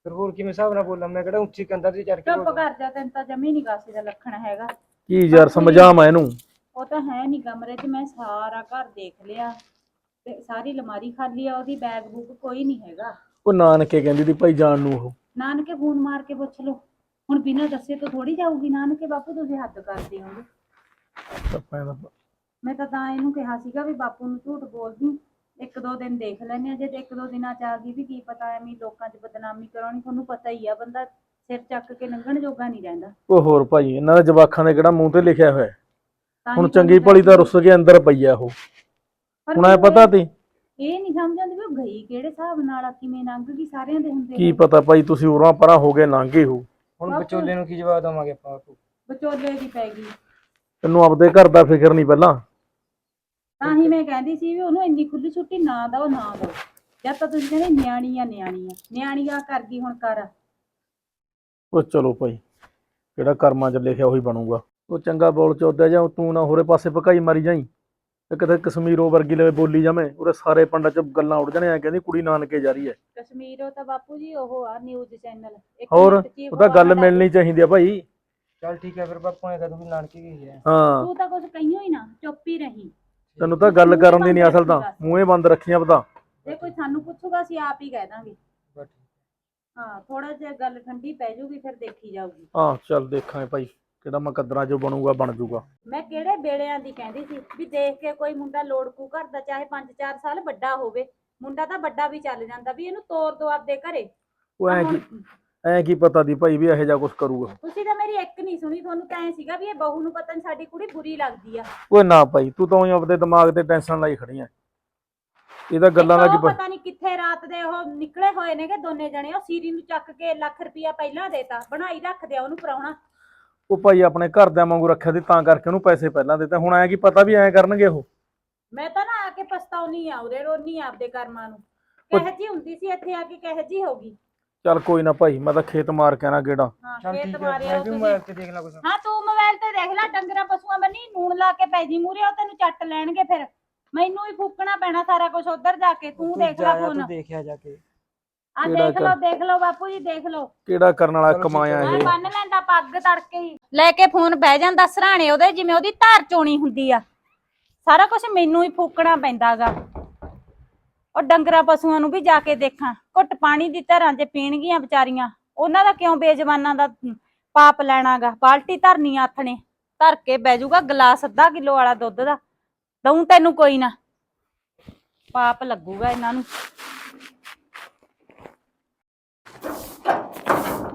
ਫਿਰ ਹੋਰ ਕਿਵੇਂ ਹਿਸਾਬ ਨਾਲ ਬੋਲਾਂ? ਮੈਂ ਕਿਹੜਾ ਉੱਚੀ ਕੰਧਾਂ ਤੇ ਚੜ ਕੇ ਚੁੱਪ ਬੋਲਦਾ ਕਰ ਜਾ ਤੈਨੂੰ ਤਾਂ ਜਮੀ ਨਹੀਂ ਕਾਸੀ ਦਾ ਲੱਖਣ ਹੈਗਾ। ਕੀ ਯਾਰ ਸਮਝਾਵਾਂ ਇਹਨੂੰ? ਉਹ ਤਾਂ ਹੈ ਨਹੀਂ ਕਮਰੇ 'ਚ ਮੈਂ ਸਾਰਾ ਘਰ ਦੇਖ ਲਿਆ। ਤੇ ਸਾਰੀ ਅਲਮਾਰੀ ਖਾਲੀ ਆ ਉਹਦੀ ਬੈਗ ਬੁੱਕ ਕੋਈ ਨਹੀਂ ਹੈਗਾ। ਉਹ ਨਾਨਕੇ ਕਹਿੰਦੀ ਦੀ ਭਾਈ ਜਾਣ ਨੂੰ ਉਹ। ਨਾਨਕੇ ਫੋਨ ਮਾਰ ਕੇ ਪੁੱਛ ਲਓ। ਹੁਣ ਬਿਨਾਂ ਦੱਸੇ ਤੋਂ ਥੋੜੀ ਜਾਊਗੀ ਨਾਨਕੇ ਬਾਪੂ ਤੁਸੀਂ ਹੱਦ ਕਰਦੇ ਤਾਂ ਦਾ- ਮੈਂ ਤਾਂ ਤਾਂ ਇਹਨੂੰ ਕਿਹਾ ਸੀਗਾ ਵੀ ਬਾਪੂ ਨੂੰ ਝੂਠ ਬੋਲਦੀ। ਇੱਕ ਦੋ ਦਿਨ ਦੇਖ ਲੈਣੇ ਆ ਜੇ ਤੇ ਇੱਕ ਦੋ ਦਿਨਾਂ ਚ ਆ ਗਈ ਵੀ ਕੀ ਪਤਾ ਐਵੇਂ ਹੀ ਲੋਕਾਂ 'ਚ ਬਦਨਾਮੀ ਕਰਾਉਣੀ ਤੁਹਾਨੂੰ ਪਤਾ ਹੀ ਆ ਬੰਦਾ ਸਿਰ ਚੱਕ ਕੇ ਲੰਘਣ ਜੋਗਾ ਨਹੀਂ ਰਹਿੰਦਾ ਉਹ ਹੋਰ ਭਾਈ ਇਹਨਾਂ ਦੇ ਜਵਾਖਾਂ ਦੇ ਕਿਹੜਾ ਮੂੰਹ ਤੇ ਲਿਖਿਆ ਹੋਇਆ ਹੈ। ਤਾਂ ਹੀ ਹੁਣ ਚੰਗੀ ਭਲੀ ਤਾਂ ਰੁੱਸ ਕੇ ਅੰਦਰ ਪਈ ਆ ਉਹ ਪਰ ਹੁਣ ਐ ਪਤਾ ਤੀ ਇਹ ਨਹੀਂ ਸਮਝ ਆਉਂਦੀ ਵੀ ਉਹ ਗਈ ਕਿਹੜੇ ਹਿਸਾਬ ਨਾਲ ਆ ਕਿਵੇਂ ਲੰਘ ਗਈ ਸਾਰਿਆਂ ਦੇ ਹੁੰਦੇ ਕੀ ਨੇ। ਪਤਾ ਭਾਈ ਤੁਸੀਂ ਉਰਾਂ ਪਰਾਂ ਹੋ ਗਏ ਲੰਘੇ ਹੋ ਹੁਣ ਬਾਪੂ। ਵਿਚੋਲੇ ਨੂੰ ਕੀ ਜਵਾਬ ਦਵਾਂਗੇ ਆਪਾਂ ਬਾਪੂ? ਵਿਚੋਲੇ ਦੀ ਪੈ ਗਈ ਤੈਨੂੰ ਆਪਦੇ ਘਰ ਦਾ ਫਿਕਰ ਨਹੀਂ ਪਹਿਲਾਂ ਤਾਂ ਹੀ ਮੈਂ ਕਹਿੰਦੀ ਸੀ ਵੀ ਉਹਨੂੰ ਇੰਨੀ ਖੁੱਲੀ ਛੁੱਟੀ ਨਾ ਦਿਓ ਨਾ ਦਿਓ। ਜਦ ਤਾਂ ਤੁਸੀਂ ਕਹਿੰਦੇ ਨਿਆਣੀ ਆ ਨਿਆਣੀ ਆ ਨਿਆਣੀ ਆ ਕਰ ਗਈ ਹੁਣ ਕਰ। ਉਹ ਚਲੋ ਭਾਈ ਕਿਹੜਾ ਕਰਮਾਂ 'ਚ ਲਿਖਿਆ ਉਹੀ ਬਣੂਗਾ। ਉਹ ਚੰਗਾ ਬੋਲ ਚੋਦਿਆ ਜਾਂ ਤੂੰ ਨਾ ਹੋਰੇ ਪਾਸੇ ਭਕਾਈ ਮਾਰੀ ਜਾਈ। ਤੇ ਕਿਤੇ ਕਸ਼ਮੀਰੋ ਵਰਗੀ ਲਵੇ ਬੋਲੀ ਜਾਵੇਂ। ਉਹਦੇ ਸਾਰੇ ਪਿੰਡਾਂ 'ਚ ਗੱਲਾਂ ਉੱਡ ਜਾਣੇ ਆ ਕਹਿੰਦੀ ਕੁੜੀ ਨਾਨਕੇ ਜਾ ਰਹੀ ਹੈ ਕਸ਼ਮੀਰੋਂ ਤਾਂ ਬਾਪੂ ਜੀ ਉਹ ਆ ਨਿਊਜ਼ ਚੈਨਲ ਇੱਕ ਹੋਰ ਮਿੰਟ 'ਚ ਹੀ ਉਹ ਤਾਂ ਗੱਲ ਮਿਲਣੀ ਚਾਹੀਦੀ ਆ ਭਾਈ। ਚੱਲ ਠੀਕ ਹੈ ਫਿਰ ਬਾਪੂ ਨੇ ਕਦੋਂ ਵੀ ਨਾਨਕੀ ਗਈ ਹੈ ਹਾਂ। ਤੂੰ ਤਾਂ ਕੁਝ ਕਹੀਓ ਹੀ ਨਾ ਚੁੱਪ ਹੀ ਰਹੀਂ। ਤੈਨੂੰ ਤਾਂ ਗੱਲ ਕਰਨ ਦੀ ਨਹੀਂ ਅਸਲ ਤਾਂ। ਮੂੰਹੇ ਬੰਦ ਰੱਖੀਆਂ ਪਤਾ। ਜੇ ਕੋਈ ਸਾਨੂੰ ਪੁੱਛੂਗਾ ਅਸੀਂ ਆਪ ਹੀ ਕਹਿ ਦਾਂਗੇ। ਬਸ। ਹਾਂ ਥੋੜਾ ਜਿਹਾ ਗੱਲ ਠੰਡੀ ਪੈ ਜਾਊਗੀ ਫਿਰ ਦੇਖੀ ਜਾਊਗੀ। ਹਾਂ ਚੱਲ ਦੇਖਾਂਗੇ ਭਾਈ ਕਿਹੜਾ ਮੁਕੱਦਰਾਂ ਜੋ ਬਣੂਗਾ ਬਣ ਜਾਊਗਾ ਮੈਂ ਕਿਹੜੇ ਵੇਲਿਆਂ ਦੀ ਕਹਿੰਦੀ ਸੀ ਵੀ ਦੇਖ ਕੇ ਕੋਈ ਮੁੰਡਾ ਲੋੜਕੂ ਘਰ ਦਾ ਚਾਹੇ 5-4 ਸਾਲ ਵੱਡਾ ਹੋਵੇ। ਮੁੰਡਾ ਤਾਂ ਵੱਡਾ ਵੀ ਚੱਲ ਜਾਂਦਾ ਵੀ ਇਹਨੂੰ ਤੋਰ ਦੋ ਆਪਦੇ ਘਰੇ। ਉਹ ਐ ਹੁਣ ਕੀ ਐ ਕੀ ਪਤਾ ਦੀ ਭਾਈ ਵੀ ਇਹੋ ਜਿਹਾ ਕੁਝ ਕਰੂਗਾ। ਤੁਸੀਂ ਤਾਂ ਮੇਰੀ ਇੱਕ ਨਹੀਂ ਸੁਣੀ ਤੁਹਾਨੂੰ ਤਾਂ ਐ ਸੀਗਾ ਵੀ ਇਹ ਬਹੂ ਨੂੰ ਪਤਾ ਨਹੀਂ ਸਾਡੀ ਕੁੜੀ ਬੁਰੀ ਲੱਗਦੀ ਆ। ਓਏ ਨਾ ਭਾਈ ਤੂੰ ਤਾਂ ਉਹੀ ਆਪਦੇ ਦਿਮਾਗ ਤੇ ਟੈਨਸ਼ਨ ਲਾਈ ਖੜੀ ਐ। ਇਹਦਾ ਗੱਲਾਂ ਦਾ ਕੀ ਪਤਾ। ਨਹੀਂ ਕਿੱਥੇ ਰਾਤ ਦੇ ਉਹ ਨਿਕਲੇ ਹੋਏ ਨੇਗੇ ਦੋਨੇ ਜਣੇ ਉਹ ਸੀਰੀ ਨੂੰ ਚੱਕ ਕੇ ਲੱਖ ਰੁਪਇਆ ਪਹਿਲਾਂ ਦੇਤਾ ਬਣਾਈ ਰੱਖਦੇ ਆ ਉਹਨੂੰ ਪਰਾਉਣਾ ਉਹ ਭਾਈ ਆਪਣੇ ਘਰਦਿਆਂ ਵਾਂਗੂ ਰੱਖਿਆ ਸੀ ਤਾਂ ਕਰਕੇ ਉਹਨੂੰ ਪੈਸੇ ਪਹਿਲਾਂ ਦਿੱਤੇ। ਹੁਣ ਐ ਕੀ ਪਤਾ ਵੀ ਐ ਕਰਨਗੇ ਉਹ? ਮੈਂ ਤਾਂ ਨਾ ਆ ਕੇ ਪਛਤਾਉਣੀ ਆ ਉਰੇ ਆ ਆਪਦੇ ਕਰਮਾਂ ਨੂੰ। ਉਹ- ਕਹਿ ਜੀ ਹੁੰਦੀ ਸੀ ਇੱਥੇ ਆ ਕੇ ਕਹਿ ਜੀ ਹੋਗੀ ਚੱਲ ਕੋਈ ਨਾ ਭਾਈ ਮੈਂ ਤਾਂ ਖੇਤ ਮਾਰ ਕੇ ਆਣਾ ਗੇੜਾ। ਹਾਂ ਚੱਲ ਖੇਤ ਠੀਕ ਹੈ ਮਾਰਿਆ ਮੈਂ ਵੀ ਮੋਬਾਈਲ ਤੇ ਦੇਖ ਲਾ ਕੁਛ। ਹਾਂ ਤੂੰ ਮੋਬਾਈਲ ਤੇ ਦੇਖ ਲੈ ਡੰਗਰਾਂ ਪਸ਼ੂਆਂ ਬੰਨੀ ਨੂਣ ਲਾ ਕੇ ਪੈ ਜੀ ਮੂਰੇ ਉਹ ਤੈਨੂੰ ਚੱਟ ਲੈਣਗੇ ਫਿਰ। ਮੈਨੂੰ ਹੀ ਫੂਕਣਾ ਪੈਣਾ ਸਾਰਾ ਕੁਝ ਉਧਰ ਜਾ ਕੇ ਤੂੰ ਦੇਖ ਲੈ ਫੋਨ। ਤੂੰ ਦੇਖਿਆ ਜਾ ਕੇ। ਆ ਕਿਹੜਾ ਦੇਖ ਲਓ ਦੇਖ ਲਓ ਬਾਪੂ ਜੀ ਦੇਖ ਲਓ। ਕਿਹੜਾ ਕਰਨ ਵਾਲਾ ਚਲੋ ਠੀਕ ਕਮਾਇਆ ਹੈ। ਮੈਂ ਇਹ? ਬੰਨ ਲੈਂਦਾ ਪੱਗ ਤੜਕੇ ਹੀ। ਲੈ ਕੇ ਫੋਨ ਬਹਿ ਜਾਂਦਾ ਸਰਾਣੇ ਉਹਦੇ ਜਿਵੇਂ ਉਹਦੀ ਧਾਰ ਚੋਣੀ ਹੁੰਦੀ ਆ। ਸਾਰਾ ਕੁਝ ਮੈਨੂੰ ਹੀ ਫੂਕਣਾ ਪੈਂਦਾਗਾ। ਉਹ ਡੰਗਰਾਂ ਪਸ਼ੂਆਂ ਨੂੰ ਵੀ ਜਾ ਕੇ ਦੇਖਾਂ। ਘੁੱਟ ਪਾਣੀ ਦੀ ਧਰਾਂ 'ਚ ਪੀਣਗੀਆਂ ਵਿਚਾਰੀਆਂ। ਉਹਨਾਂ ਦਾ ਕਿਉਂ ਬੇਜਵਾਨਾਂ ਦਾ ਪਾਪ ਲੈਣਾਗਾ? ਬਾਲਟੀ ਧਰਨੀ ਆਥਣੇ। ਧਰ ਕੇ ਬਹਿ ਜਾਊਗਾ ਗਲਾਸ ਅੱਧਾ ਕਿਲੋ ਵਾਲਾ ਦੁੱਧ ਦਾ। ਦਊਂ ਤੈਨੂੰ ਕੋਈ ਨਾ। ਪਾਪ ਲੱਗੂਗਾ ਇਹਨਾਂ ਨੂੰ।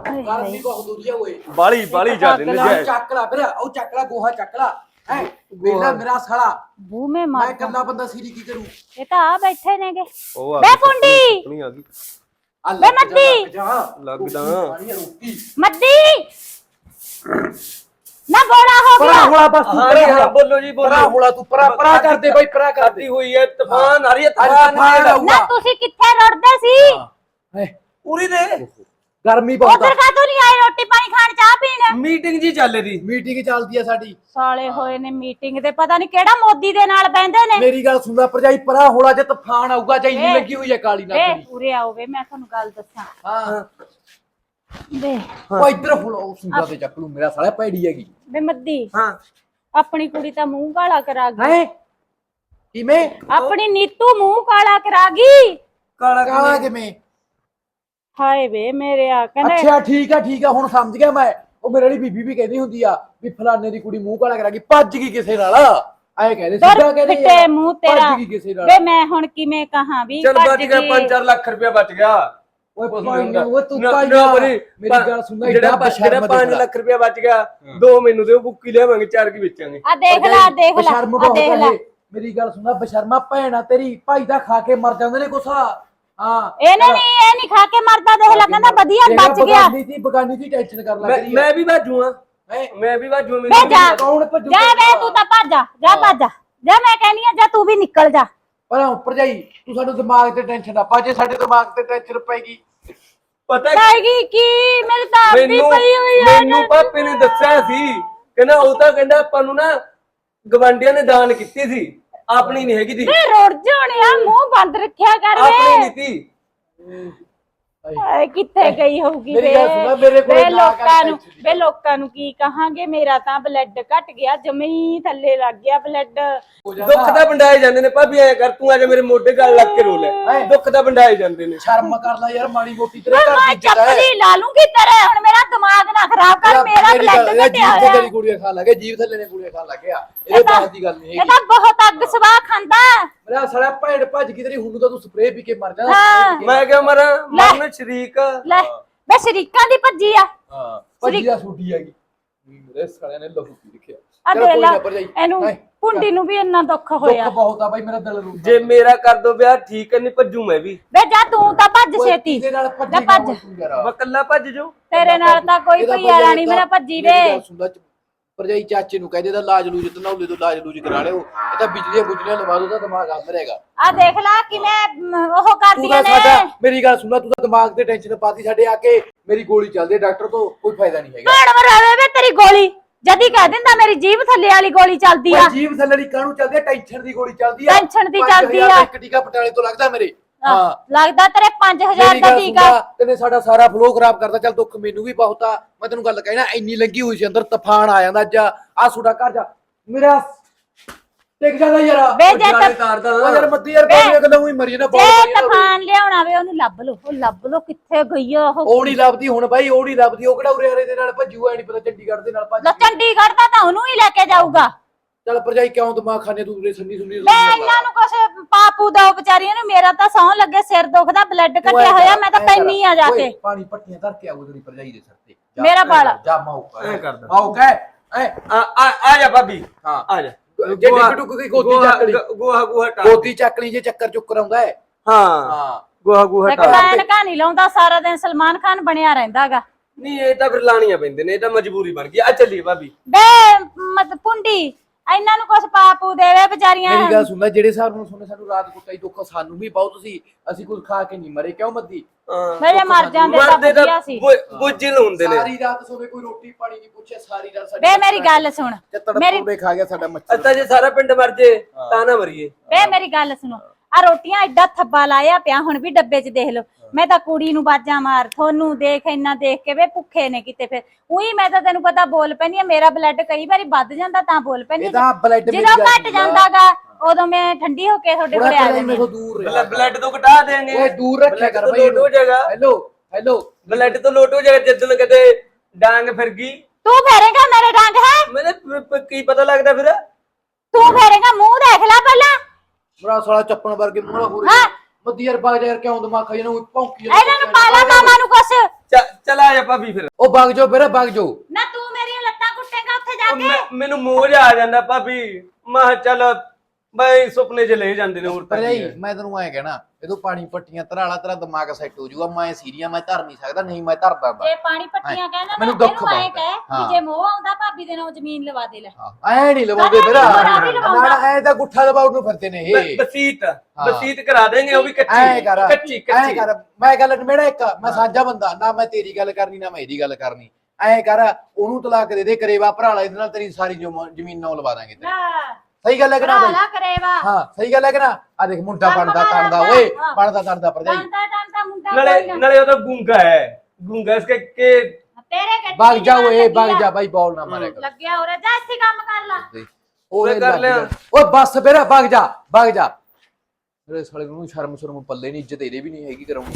ਹਾਏ ਹਾਏ। ਗਰਮੀ ਬਹੁਤ ਦੂਰੀ ਆ ਓਏ ਬਾਲੀ ਬਾਲੀ ਨੇ ਚੱਕ ਜੈ ਚੱਕ ਲੈ ਵੀਰੇ ਉਹ ਚੱਕ ਲੈ ਗੋਹਾ ਚੱਕ ਲੈ। ਹੈ? ਵੇਲਾ ਮੇਰਾ ਸਾਲਾ। ਬੂ ਮੈਂ ਮੈਂ ਮਾਰ ਇਕੱਲਾ ਬੰਦਾ ਸੀਰੀ ਕੀ ਕਰੂ? ਇਹ ਤਾਂ ਆ ਬੈਠੇ ਨੇਗੇ। ਉਹ ਆ ਬੇ ਪੁੰਡੀ ਆਪਣੀ ਆ ਗਈ। ਵੇ ਮੱਦੀ! ਲੱਗਦਾ। ਮੱਦੀ। ਨਾ ਬੋੜਾ ਹੋ ਪਰਾ ਗਿਆ ਹੋਲਾ ਬਸ ਤੂੰ ਪਰਾ ਜੀ, ਬੋਲੋ ਜੀ ਪਰਾ ਬੋਲੋ ਹੋਲਾ ਤੂੰ ਪਰਾ ਪਰਾ ਕਰ ਦੇ ਬਾਈ ਪਰਾ ਕਰ ਖਾਦੀ ਦੇ ਹੋਈ ਹੈ ਤੂਫਾਨ ਆ ਰਹੀ ਹੈ ਤੂਫਾਨ ਨਾ ਤੁਸੀਂ ਕਿੱਥੇ ਰੜਦੇ ਸੀ? ਹੈ। ਪੂਰੀ ਦੇ। ਗਰਮੀ ਬਹੁਤ ਉਧਰ ਕਾ ਨਹੀਂ ਆਏ ਰੋਟੀ ਪਾਣੀ ਖਾਣ ਚਾਹ ਪੀਣ? ਮੀਟਿੰਗ ਜੀ ਚੱਲ ਰਹੀ। ਮੀਟਿੰਗ ਚੱਲਦੀ ਆ ਸਾਡੀ। ਸਾਲੇ ਹੋਏ ਨੇ ਮੀਟਿੰਗ ਤੇ ਪਤਾ ਨਹੀਂ ਕਿਹੜਾ ਮੋਦੀ ਦੇ ਨਾਲ ਬੈੰਦੇ ਨੇ। ਮੇਰੀ ਗੱਲ ਸੁਣਦਾ ਭਰਜਾਈ ਪਰਾ ਹੋਲਾ ਜੇ ਤੂਫਾਨ ਆਊਗਾ ਚਾਹੀ ਏ। ਲੱਗੀ ਹੋਈ ਹੈ ਕਾਲੀ ਵੇ ਨਾਗ ਦੀ ਉਰੇ ਆਓ ਵੇ ਮੈਂ ਤੁਹਾਨੂੰ ਗੱਲ ਦੱਸਾਂ। ਹਾਂ। ਵੇ ਉਹ ਇੱਧਰ ਫੁਲਾ ਉਹ ਸੁੰਦਾ ਤੇ ਚੱਕ ਲੂ ਮੇਰਾ ਸਾਲਾ ਭੈੜੀ ਹੈਗੀ। ਵੇ ਮੱਦੀ ਹਾਂ। ਆਪਣੀ ਕੁੜੀ ਤਾਂ ਮੂੰਹ ਕਾਲਾ ਕਰਾ ਗਈ। ਹੈ? ਕਿਵੇਂ? ਆਪਣੀ ਨੀਤੂ ਮੂੰਹ ਕਾਲਾ ਕਰਾ ਗਈ। ਕਾਲਾ ਕਾਲਾ ਕਿਵੇਂ? ਹਾਏ ਵੇ ਮੇਰੇ ਆ ਕਹਿੰਦੇ ਅੱਛਾ ਠੀਕ ਆ ਠੀਕ ਆ ਹੁਣ ਸਮਝ ਗਿਆ ਮੈਂ। ਉਹ ਮੇਰੇ ਵਾਲੀ ਬੀਬੀ ਵੀ ਕਹਿੰਦੀ ਹੁੰਦੀ ਆ ਵੀ ਫਲਾਣੇ ਦੀ ਕੁੜੀ ਮੂੰਹ ਕਾਲਾ ਕਰਾ ਗਈ ਭੱਜ ਗਈ ਕਿਸੇ ਨਾਲ। ਐ ਕਹਿੰਦੇ ਸਿੱਧਾ ਕਹਿੰਦੇ ਫਿੱਟੇ ਮੂੰਹ ਤੇਰਾ। ਭੱਜ ਗਈ ਕਿਸੇ ਨਾਲ। ਵੇ ਮੈਂ ਹੁਣ ਕਿਵੇਂ ਕਹਾਂ ਵੀ ਚੱਲ ਬਚ ਗਿਆ ਗਈ। 5-4 ਲੱਖ ਰੁਪਇਆ ਬਚ ਗਿਆ। ਓਏ। ਉਹ ਤੂੰ ਮੇਰੀ ਗੱਲ ਸੁਣ ਲੈ ਜਿਹੜਾ ਇੱਡਾ ਪ- ਜਿਹੜਾ 5 ਲੱਖ ਰੁਪਇਆ ਬਚ ਗਿਆ ਦੋ ਮੈਨੂੰ ਦਿਓ ਬੁੱਕੀ ਲਿਆਵਾਂਗੇ ਚਾਰ ਕੀ ਵੇਚਾਂਗੇ। ਆ ਦੇਖ ਲੈ ਆ ਦੇਖ ਲੈ ਬਸ਼ਰਮ ਆ ਬਹੁਤ ਦੇਖ ਲੈ। ਹੈ ਮੇਰੀ ਗੱਲ ਸੁਣਾ ਬਸ਼ਰਮਾ ਭੈਣਾ ਤੇਰੀ ਭਾਈ ਦਾ ਖਾ ਕੇ ਮਰ ਜਾਂਦੇ ਨੇ ਗੁੱਸਾ। ਹਾਂ। ਇਹਨੇ ਨਹੀਂ ਇਹ ਨਹੀਂ ਖਾ ਕੇ ਮਰਦਾ ਦੇਖ ਲੈ ਕਹਿੰਦਾ ਵਧੀਆ ਬਚ ਗਿਆ। ਬਗਾਨੀ ਦੀ ਬਗਾਨੀ ਦੀ ਟੈਨਸ਼ਨ ਕਰ ਲੱਗ ਮੈਂ ਰਹੀ ਮੈਂ ਵੀ ਬਾਜੂਆਂ ਹੈ। ਮੈਂ ਵੀ ਬਾਜੂਆਂ ਵੇ ਮੈਨੂੰ ਜਾ। ਕੌਣ ਭੱਜੂ ਜਾ ਵੇ ਤੂੰ ਤਾਂ ਭੱਜ ਜਾ ਜਾ ਭੱਜ ਜਾ। ਜਾ ਮੈਂ ਕਹਿੰਦੀ ਆ ਜਾ ਤੂੰ ਵੀ ਨਿਕਲ ਜਾ। ਪਰ ਉੱਪਰ ਜਾਈ ਤੂੰ ਸਾਨੂੰ ਦਿਮਾਗ ਤੇ ਟੈਨਸ਼ਨ ਨਾ ਪਾ ਜੇ ਸਾਡੇ ਦਿਮਾਗ ਤੇ ਟੈਨਸ਼ਨ ਪੈਗੀ ਪਤਾ ਪੈਗੀ ਕੀ? ਮੇਰੀ ਤਾਂ ਮੈਨੂੰ ਪਈ ਹੋਈ ਆ। ਮੈਨੂੰ ਪਾਪੇ ਨੇ ਦੱਸਿਆ ਸੀ। ਕਹਿੰਦਾ ਉਹ ਤਾਂ ਕਹਿੰਦਾ ਆਪਾਂ ਨੂੰ ਨਾ ਗਵਾਂਡੀਆਂ ਨੇ ਦਾਨ ਕੀਤੀ ਸੀ। ਆਪਣੀ ਨਹੀਂ ਹੈਗੀ ਸੀ ਵੇ ਰੁੜ ਜਾਣਿਆ ਮੂੰਹ ਬੰਦ ਰੱਖਿਆ ਕਰ ਆਪਣੀ ਵੇ ਨਹੀਂ ਸੀ ਹਾਏ, ਕਿੱਥੇ ਗਈ ਹੋਊਗੀ ਮੇਰੀ ਵੇ? ਗੱਲ ਸੁਣੋ, ਮੇਰੇ ਕੋਲੇ ਵੇ ਨਾ ਕਰ ਲੋਕਾਂ ਨੂੰ ਵੇ ਲੋਕਾਂ ਨੂੰ ਕੀ ਕਹਾਂਗੇ? ਮੇਰਾ ਤਾਂ ਬਲੱਡ ਘਟ ਗਿਆ ਜਮੀ ਥੱਲੇ ਲੱਗ ਗਿਆ ਬਲੱਡ। ਦੁੱਖ ਦਾ ਵੰਡਾਏ ਜਾਂਦੇ ਨੇ ਭਾਬੀ ਐ ਕਰ ਤੂੰ ਆ ਜਾ ਮੇਰੇ ਮੋਢੇ ਗੱਲ ਲੱਗ ਕੇ ਰੋ ਲੈ। ਦੁੱਖ ਦਾ ਵੰਡਾਏ ਜਾਂਦੇ ਨੇ। ਸ਼ਰਮ ਕਰ ਲੈ ਯਾਰ ਮਾੜੀ ਮੋਟੀ ਤੇਰੇ ਮੈਂ ਘਰ ਦੀ ਇੱਜ਼ਤ ਹੈ। ਚੱਪਲੀ ਲਾ ਲੂੰਗੀ ਤੇਰੇ ਹੁਣ ਮੇਰਾ ਦਿਮਾਗ ਨਾ ਖਰਾਬ ਕਰ ਮੇਰਾ ਮੇਰੀ ਗੱਲ- ਬਲੱਡ ਘਟਿਆ ਜੀਭ ਤੇ ਹੋਇਆ। ਤੇਰੀ ਕੁੜੀਆਂ ਖਾਣ ਲੱਗੇ ਜੀਵ ਥੱਲੇ ਨੇ ਕੁੜੀਆਂ ਖਾਣ ਲੱਗੇ ਆ ਇਹ ਬਾਤ ਦੀ ਗੱਲ ਨਹੀਂ ਇਹ ਤਾਂ ਬਹੁਤ ਅੱਗ ਸਵਾਹ ਖਾਂਦਾ। ਮੇਰਾ ਸਾਲਾ ਭੈਣ ਭੱਜ ਗਈ ਤੇਰੀ ਹੁਣ ਤਾਂ ਤੂੰ ਸਪਰੇਅ ਪੀ ਕੇ ਮਰ ਜਾ ਹਾਂ। ਮੈਂ ਕਿਹਾ ਮਰਾਂ ਮਰਨ ਸ਼ਰੀਕ। ਲੈ ਬੇ ਸ਼ਰੀਕਾਂ ਦੀ ਭੱਜੀ ਆ। ਹਾਂ ਭੱਜੀ ਦਾ ਛੁੱਟੀ ਹੈਗੀ। ਮੇਰੇ ਸਾਲਿਆਂ ਨੇ ਲਹੂ ਪੀ ਰੱਖਿਆ। ਆ ਦੇ ਕੋਈ ਲੈ ਨਾ ਭਰਜਾਈ। ਇਹਨੂੰ ਨਹੀਂ, ਪੁੰਡੀ ਨੂੰ ਵੀ ਇੰਨਾ ਦੁੱਖ ਹੋਇਆ। ਦੁੱਖ ਬਹੁਤ ਆ ਬਾਈ ਮੇਰਾ ਦਿਲ ਰੁੱਟ ਜੇ ਮੇਰਾ ਕਰ ਦੋ ਵਿਆਹ ਠੀਕ ਨਹੀਂ ਭੱਜੂ ਮੈਂ ਵੀ। ਬੇ ਜਾ ਤੂੰ ਤਾਂ ਭੱਜ ਛੇਤੀ। ਭੱਜੀ। ਮੈਂ ਕੱਲਾ ਭੱਜ ਜੂ। ਤੇਰੇ ਨਾਲ ਤਾਂ ਕੋਈ ਕੋਈ ਆਲਾ ਨਹੀਂ ਮੇਰਾ ਭੱਜੀ ਵੇ। ਭਰਜਾਈ ਚਾਚੇ ਨੂੰ ਕਹਿੰਦੇ ਦਾ ਲਾਜ ਲੂਜ ਤੇ ਨੌਲੇ ਤੋਂ ਲਾਜ ਲੂਜ ਕਰਾ ਲਿਓ ਇਹ ਤਾਂ ਬਿਜਲੀਆਂ ਬੁਜਲੀਆਂ ਲਵਾ ਦੋ ਤਾਂ ਦਿਮਾਗ ਆਂਦਰ ਹੈਗਾ। ਆ ਦੇਖ ਲੈ ਕਿਵੇਂ ਮ, ਉਹ ਤੂੰ ਕਰਦੀਆਂ ਤਾਂ ਨੇ। ਮੇਰੀ ਗੱਲ ਸੁਣਨਾ ਤੂੰ ਤਾਂ ਦਿਮਾਗ ਤੇ ਟੈਨਸ਼ਨ ਪਾਤੀ ਸਾਡੇ ਆ ਕੇ ਮੇਰੀ ਗੋਲੀ ਚੱਲਦੀ ਹੈ, ਡਾਕਟਰ ਤੋਂ ਕੋਈ ਫਾਇਦਾ ਨਹੀਂ ਹੈਗਾ। ਘੜ ਮਰਾਵੇ ਵੇ ਤੇਰੀ ਗੋਲੀ ਜਦੀ ਕਹਿ ਦਿੰਦਾ ਮੇਰੀ ਜੀਭ ਥੱਲੇ ਵਾਲੀ ਗੋਲੀ ਚੱਲਦੀ ਆ। ਓਏ ਜੀਵ ਥੱਲੜੀ ਕਾਹਨੂੰ ਚੱਲਦੀ ਹੈ? ਟੈਨਸ਼ਨ ਦੀ ਗੋਲੀ ਚੱਲਦੀ ਆ। ਟੈਨਸ਼ਨ ਦੀ ਪੰਜ ਚੱਲਦੀ ਹਜ਼ਾਰ ਦਾ ਆ। ਇੱਕ ਟੀਕਾ ਪਟਿਆਲੇ ਤੋਂ ਲੱਗਦਾ ਮੇਰੇ। ਹਾਂ। ਲੱਗਦਾ ਤੇਰੇ 5000 ਮੇਰੀ ਦਾ ਗੱਲ ਟੀਕਾ ਸੁਣਦਾ ਤੈਨੇ ਸਾਡਾ ਸਾਰਾ ਫਲੋ ਖਰਾਬ ਕਰਤਾ। ਚੱਲ ਦੁੱਖ ਮੈਨੂੰ ਵੀ ਬਹੁਤ ਆ। ਮੈਂ ਤੈਨੂੰ ਗੱਲ ਕਹਿਣਾ ਇੰਨੀ ਲੱਗੀ ਹੋਈ ਸੀ ਅੰਦਰ ਤੂਫਾਨ ਆ ਜਾਂਦਾ ਅੱਜ। ਆ ਸੁਡਾ ਘਰ ਜਾ। ਮੇਰਾ ਟਿਕ ਜਾਂਦਾ ਯਾਰ। ਵੇ ਜੇ ਜਾਲੇ ਤਾਰਦਾ ਉਹ ਯਾਰ ਮੱਦੀ ਯਾਰ ਬਾਹਰ ਗੱਲਾਂ ਉਹੀ ਮਰੀ ਨਾ ਜੇ ਤੂਫਾਨ ਲਿਆਉਣਾ ਵੇ ਉਹਨੂੰ ਲੱਭ ਲੋ ਉਹ ਲੱਭ ਲੋ ਕਿੱਥੇ ਗਈ ਆ ਉਹ। ਉਹ ਨਹੀਂ ਲੱਭਦੀ ਹੁਣ ਬਾਈ ਉਹ ਨਹੀਂ ਲੱਭਦੀ। ਉਹ ਕਿਹੜਾ ਉਰੇ ਹਰੇ ਦੇ ਨਾਲ ਭੱਜੂ ਐ ਨਹੀਂ ਪਤਾ ਚੰਡੀਗੜ੍ਹ ਦੇ ਨਾਲ ਭੱਜ ਲੋ ਚੰਡੀਗੜ੍ਹ ਦਾ ਤਾਂ ਉਹਨੂੰ ਹੀ ਲੈ ਕੇ ਜਾਊਗਾ। ਚੱਲ ਭਰਜਾਈ ਕਿਉਂ ਦਿਮਾਗ ਖਾਣੇ ਤੂੰ ਉਰੇ ਸੰਨੀ ਸੁਣੀ ਵੇ ਇਹਨਾਂ ਨੂੰ ਕੁਛ ਪਾਪੂ ਦਾ ਵਿਚਾਰੀਆਂ ਨੂੰ ਮੇਰਾ ਤਾਂ ਸੌਂ ਲੱਗੇ ਸਿਰ ਦੁਖਦਾ ਬਲੱਡ ਕੱਟਿਆ ਹੋਇਆ ਮੈਂ ਤਾਂ ਪੈਣੀ ਆ ਜਾ ਕੇ। ਪਾਣੀ ਪੱਟੀਆਂ ਧਰ ਕੇ ਆਉ ਤੇਰੀ ਭਰਜਾਈ ਦੇ ਸਿਰ ਤੇ। ਜਾ, ਮੇਰਾ ਬਾਲ। ਜਾ ਮਾਉ ਐਂ ਕਰਦਾ। ਮਾਉ ਕਹਿ ਐ ਆ ਆ ਆ ਜਾ ਭਾਬੀ। ਹਾਂ। ਆ ਜਾ। ਜੇ ਡਿੱਗ ਡੁੱਗ ਗਈ ਗੋਦੀ ਚੱਕ ਲਈ। ਗੋਹਾ ਗੋਹਾ ਟਾ ਗੋਦੀ ਚੱਕ ਲਈ ਜੇ ਚੱਕਰ ਚੁੱਕਰ ਆਉਂਦਾ ਹੈ। ਹਾਂ। ਹਾਂ। ਗੋਹਾ ਗੋਹਾ ਟਾ ਬੈਨ ਕਹਾਣੀ ਲਾਉਂਦਾ ਸਾਰਾ ਦਿਨ ਸਲਮਾਨ ਖਾਨ ਬਣਿਆ ਰਹਿੰਦਾਗਾ ਨਹੀਂ ਇਹ ਤਾਂ ਫਿਰ ਲਾਣੀਆਂ ਪੈਂਦੇ ਨੇ ਇਹ ਤਾਂ ਮਜਬੂਰੀ ਬਣ ਗਈ। ਆ ਚੱਲੀਏ ਭਾਬੀ। ਬੇ ਮਤ ਪੁੰਡੀ। ਇਹਨਾਂ ਨੂੰ ਕੁਛ ਪਾਪੂ ਦੇਵੇ ਵਿਚਾਰੀਆਂ ਮੇਰੀ ਗੱਲ ਸੁਣਦਾ ਜਿਹੜੇ ਹਿਸਾਬ ਨਾਲ ਸੁਣਨੇ ਸਾਨੂੰ ਰਾਤ ਕੁੱਟਾਈ ਦੁੱਖ ਸਾਨੂੰ ਵੀ ਬਹੁਤ ਸੀ। ਅਸੀਂ ਕੁਝ ਖਾ ਕੇ ਨਹੀਂ ਮਰੇ ਕਿਉਂ ਮੱਦੀ ਮੇਰੇ ਮਰ ਜਾਂਦੇ ਤਾਂ ਮਰਦੇ ਤਾਂ ਵਧੀਆ ਸੀ। ਗੁੱਜਲ ਹੁੰਦੇ ਨੇ। ਸਾਰੀ ਰਾਤ ਸੋਵੇ ਕੋਈ ਰੋਟੀ ਪਾਣੀ ਨਹੀਂ ਪੁੱਛਿਆ ਸਾਰੀ ਰਾਤ ਸਾਡੀ ਬੇ ਮੇਰੀ ਗੱਲ ਸੁਣ। ਚੱਤੜ ਮੇਰੀ ਪੂੜੇ ਖਾ ਗਿਆ ਸਾਡਾ ਮੱਛਰ। ਅੱਤਾ ਜੇ ਸਾਰਾ ਪਿੰਡ ਮਰ ਜੇ ਤਾਂ ਨਾ ਮਰੀਏ। ਬੇ ਮੇਰੀ ਗੱਲ ਸੁਣੋ। ਆ ਰੋਟੀਆਂ ਐਡਾ ਥੱਬਾ ਲਾਇਆ ਪਿਆ ਹੁਣ ਵੀ ਡੱਬੇ 'ਚ ਦੇਖ ਲਓ। ਮੈਂ ਤਾਂ ਕੁੜੀ ਨੂੰ ਬਾਜਾਂ ਮਾਰ ਤੁਹਾਨੂੰ ਦੇਖ ਇੰਨਾ ਦੇਖ ਕੇ ਵੇ ਭੁੱਖੇ ਨੇ ਕਿਤੇ ਫਿਰ। ਉਹੀ ਮੈਂ ਤਾਂ ਤੈਨੂੰ ਪਤਾ ਬੋਲ ਪੈਂਦੀ ਆ ਮੇਰਾ ਬਲੱਡ ਕਈ ਵਾਰੀ ਵੱਧ ਜਾਂਦਾ ਤਾਂ ਬੋਲ ਪੈਂਦੀ ਇਹ ਤਾਂ ਬਲੱਡ ਮੇਰੀ ਜਦੋਂ ਘਟ। ਜਾਂਦਾਗਾ ਉਦੋਂ ਮੈਂ ਠੰਡੀ ਹੋ ਕੇ ਤੁਹਾਡੇ ਕੋਲੇ ਆ ਜਾਂਦੀ ਮੇਰੇ। ਤੋਂ ਦੂਰ ਬਲੱਡ ਰਿਹਾ ਬਲੱਡ ਤੋਂ ਘਟਾ ਦੇਂਗੇ ਓਏ ਦੂਰ ਰੱਖਿਆ ਕਰ ਤੋਂ ਬਈ ਲੋਟ ਹੋ ਜਾਏਗਾ ਹੈਲੋ ਹੈਲੋ। ਬਲੱਡ ਤੋਂ ਲੋਟ ਹੋ ਜਾਏਗਾ ਜਦੋਂ ਕਦੇ ਡਾਂਗ ਫਿਰ ਗਈ। ਤੂੰ ਫੇਰੇਗਾ ਮੇਰੇ ਡੰਗ ਹੈ? ਮੈਨੇ ਪ- ਪ- ਕੀ ਪਤਾ ਲੱਗਦਾ ਫਿਰ? ਤੂੰ ਫੇਰੇਗਾ ਮੂੰਹ ਦੇਖ ਲੈ ਪਹਿਲਾਂ। ਮੇਰਾ ਸਾਲਾ ਚੱਪਣ ਵਰਗੇ ਮੂੰਹ ਹਾਂ। ਮੱਦੀ ਯਾਰ ਬਾਗ ਯਾਰ ਕਿਉਂ ਦਿਮਾਗ ਖਾਈ ਜਾਣਾ ਭੌਂਕੀ ਜਾਂਦਾ। ਇਹਨਾਂ ਨੂੰ ਪਾਲਾ ਮਾਮਾ ਨੂੰ ਕੁਛ। ਚਲਾ ਜਾ ਭਾਬੀ ਫਿਰ। ਉਹ ਬਾਗ ਜੋ ਮੇਰਾ ਬਾਗ ਜੋ ਨਾ ਤੂੰ ਮੇਰੀਆਂ ਲੱਤਾਂ ਕੁੱਟੇਗਾ ਉੱਥੇ ਜਾ ਉਹ ਕੇ। ਮੈਂ- ਮੈਨੂੰ ਮੋਹ ਆ ਜਾਂਦਾ ਭਾਬੀ। ਮੈਂ ਕਿਹਾ ਚੱਲ ਬਈ ਸੁਪਨੇ ਚ ਲੈ ਜਾਂਦੇ ਨੇ ਹੋਰ ਤਾਂ ਕੀ ਭਰਜਾਈ ਹੈ। ਮੈਂ ਤੈਨੂੰ ਐ ਕਹਿਣਾ ਜਦੋਂ ਪਾਣੀ ਪੱਟੀਆਂ ਧਰਾਲਾ ਤੇਰਾ ਦਿਮਾਗ ਸੈੱਟ ਹੋ ਜਾਊਗਾ ਮੈਂ ਸੀਰੀਆ ਮੈਂ ਧਰ ਨਹੀਂ ਸਕਦਾ ਨਹੀਂ ਮੈਂ ਧਰਦਾ ਜੇ ਪਾਣੀ ਪੱਟੀਆਂ ਕਹਿਣਾ ਮੈਨੂੰ ਨਾ ਦੁੱਖ ਐ ਬਹੁਤ ਹੈ। ਕਹਿ ਹਾਂ। ਕਿ ਜੇ ਮੋਹ ਆਉਂਦਾ ਭਾਬੀ ਦੇ ਨਾਲ ਜ਼ਮੀਨ ਲਵਾ ਦੇ ਲੈ ਐ ਨਹੀਂ ਲਵਾਉਂਦੇ ਕਦੇ ਮੇਰਾ ਲਵਾਉਂਦਾ। ਨਾ ਐ ਤਾਂ ਗੁੱਠਾ ਦਬਾਉ ਨੂੰ ਫਿਰਦੇ ਨੇ ਇਹ ਬਸੀਤ ਬਸੀਤ ਕਰਾ ਦੇਂਗੇ ਉਹ ਵੀ ਐ ਕੱਚੀ ਕਰ ਕੱਚੀ ਐ ਕੱਚੀ ਕਰ ਮੈਂ ਗੱਲ ਨਿਬੇੜਾ ਇੱਕ ਮੈਂ ਸਾਂਝਾ ਬੰਦਾ ਨਾ ਮੈਂ ਤੇਰੀ ਗੱਲ ਕਰਨੀ ਨਾ ਮੈਂ ਇਹਦੀ ਗੱਲ ਕਰਨੀ ਐ ਕਰ ਉਹਨੂੰ ਤਲਾਕ ਦੇ ਦੇ ਕਰੇਵਾ ਭਰਾਲਾ ਇਹਦੇ ਨਾਲ ਤੇਰੀ ਸਾਰੀ ਜ਼ਮ- ਜ਼ਮੀਨ ਨਾਲ ਲਵਾ ਦਾਂਗੇ ਤੇਰੀ। ਸਹੀ ਗੱਲ ਹੈ ਕਿ ਨਾ ਬਾਈ? ਭਰਾਲਾ ਕਰੇਵਾ। ਹਾਂ ਸਹੀ ਗੱਲ ਹੈ ਕਿ ਨਾ? ਆ ਦੇਖ ਮੁੰਡਾ ਕੰਮ ਬਣਦਾ ਕਰਦਾ, ਤਣਦਾ ਓਏ ਹਾਂ। ਬਣਦਾ ਤਣਦਾ ਭਰਜਾਈ। ਟਾਂਟਾ ਟਾਂਟਾ ਮੁੰਡਾ ਨਾਲੇ ਕੋਈ ਨਾ। ਨਾਲੇ ਉਹ ਤਾਂ ਗੂੰਗਾ ਹੈ। ਗੂੰਗਾ ਇਸ ਕਰਕੇ ਤੇਰੇ ਗੱਡੀ ਭਾਗ ਜਾ ਓਏ ਭਾਗ ਜਾ ਆ। ਬਾਈ ਬੋਲ ਨਾ ਮਾਰੇ ਲੱਗਿਆ ਹੋ ਰਿਹਾ ਜਾ ਇੱਥੇ ਕੰਮ ਕਰ ਲਾ। ਓਏ ਕਰ ਲਿਆ। ਓਏ ਬੱਸ ਫੇਰ ਭਾਗ ਜਾ ਭਾਗ ਜਾ। ਮੇਰੇ ਸਾਲੇ ਨੂੰ ਸ਼ਰਮ ਸ਼ਰਮ ਪੱਲੇ ਨਹੀਂ ਇੱਜ਼ਤ ਇਹਦੇ ਵੀ ਨਹੀਂ ਹੈਗੀ ਕਰਾਉਣੀ।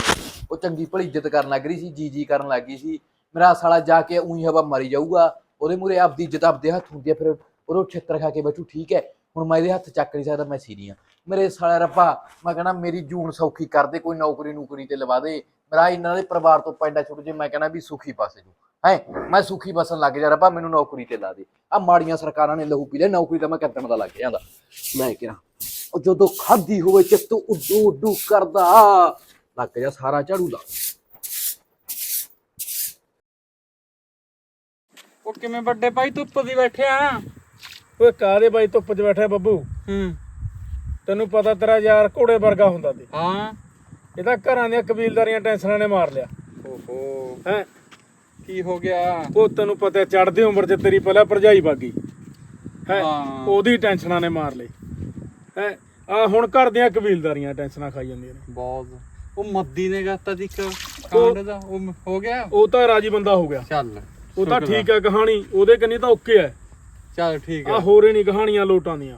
ਉਹ ਚੰਗੀ ਭਲੀ ਇੱਜ਼ਤ ਕਰਨ ਲੱਗ ਰਹੀ ਸੀ ਜੀ ਜੀ ਕਰਨ ਲੱਗ ਗਈ ਸੀ। ਮੇਰਾ ਸਾਲਾ ਜਾ ਕੇ ਉਹੀ ਹਵਾ ਮਰੀ ਜਾਊਗਾ। ਉਹਦੇ ਮੂਰੇ ਆਪਦੀ ਇੱਜ਼ਤ ਆਪਦੇ ਹੱਥ ਹੁੰਦੀ ਹੈ ਫਿਰ ਉਹ ਛਿੱਤਰ ਖਾ ਕੇ ਬੈਠੂ, ਠੀਕ ਹੈ। ਹੁਣ ਮੈਂ ਇਹਦੇ ਹੱਥ ਚੱਕ ਨਹੀਂ ਸਕਦਾ, ਮੈਂ ਸੀਰੀ ਆ। ਮੇਰੇ ਸਾਲੇ ਰੱਬਾ, ਮੈਂ ਕਹਣਾ ਮੇਰੀ ਜੂਨ ਸੌਖੀ ਕਰ ਦੇ, ਕੋਈ ਨੌਕਰੀ ਨੌਕਰੀ ਤੇ ਲਵਾ ਦੇ। ਮੇਰਾ ਇਹਨਾਂ ਦੇ ਪਰਿਵਾਰ ਤੋਂ ਪੈਂਡਾ ਛੁੱਟ ਜੇ, ਮੈਂ ਕਹਣਾ ਵੀ ਸੁਖੀ ਪਾਸੇ ਜੂ ਹੈ, ਮੈਂ ਸੁਖੀ ਬਸਣ ਲੱਗ ਜਾ ਰੱਬਾ, ਮੈਨੂੰ ਨੌਕਰੀ ਤੇ ਲਾ ਦੇ। ਆ ਮਾੜੀਆਂ ਸਰਕਾਰਾਂ ਨੇ ਲਹੂ ਪੀ ਲਿਆ, ਨੌਕਰੀ ਤਾਂ ਮੈਂ ਕੱਟਣ ਦਾ ਲੱਗ ਜਾਂਦਾ ਮੈਂ ਕਿਹਾ, ਉਹ ਜਦੋਂ ਖਾਦੀ ਹੋਵੇ ਚਿੱਤ ਉੱਡੂ ਉੱਡੂ ਕਰਦਾ। ਲੱਗ ਜਾ ਸਾਰਾ ਝਾੜੂ ਲਾ ਉਹ ਕਿਵੇਂ ਵੱਡੇ ਭਾਈ, ਧੁੱਪ ਦੀ ਬੈਠਿਆ ਓਏ ਕਾਦੇ ਬਾਈ ਧੁੱਪ 'ਚ ਬੈਠਾ ਬੱਬੂ? ਹੂੰ। ਤੈਨੂੰ ਪਤਾ ਤੇਰਾ ਯਾਰ ਘੋੜੇ ਵਰਗਾ ਹੁੰਦਾ ਸੀ। ਹਾਂ। ਇਹ ਤਾਂ ਘਰਾਂ ਦੀਆਂ ਕਬੀਲਦਾਰੀਆਂ ਟੈਨਸ਼ਨਾਂ ਨੇ ਮਾਰ ਲਿਆ। ਓਹੋ। ਹੈ? ਕੀ ਹੋ ਗਿਆ? ਉਹ ਤੈਨੂੰ ਪਤਾ ਚੜ੍ਹਦੀ ਉਮਰ 'ਚ ਤੇਰੀ ਪਹਿਲਾਂ ਭਰਜਾਈ ਬਾਗੀ ਹੈ? ਹਾਂ। ਉਹਦੀ ਟੈਨਸ਼ਨਾਂ ਨੇ ਮਾਰ ਲਈ। ਹੈ? ਆ ਹੁਣ ਘਰ ਦੀਆਂ ਕਬੀਲਦਾਰੀਆਂ ਟੈਨਸ਼ਨਾਂ ਖਾਈ ਜਾਂਦੀਆਂ ਨੇ। ਬਹੁਤ। ਉਹ ਮੱਦੀ ਨੇ ਗਾਤਾ ਦੀ ਇੱਕ। ਕਾਂਡ ਦਾ। ਉਹ ਮ- ਹੋ ਗਿਆ? ਉਹ ਤਾਂ ਰਾਜੀ ਬੰਦਾ ਹੋ ਗਿਆ। ਚੱਲ। ਉਹ ਤਾਂ। ਠੀਕ ਹੈ ਕਹਾਣੀ। ਉਹਦੇ ਕੰਨੀ ਤਾਂ ਓਕੇ ਹੈ। ਚੱਲ ਠੀਕ ਆ ਹੈ। ਹੋਰੇ ਨਹੀਂ ਕਹਾਣੀਆਂ ਲੋਟਾਂ ਦੀਆਂ।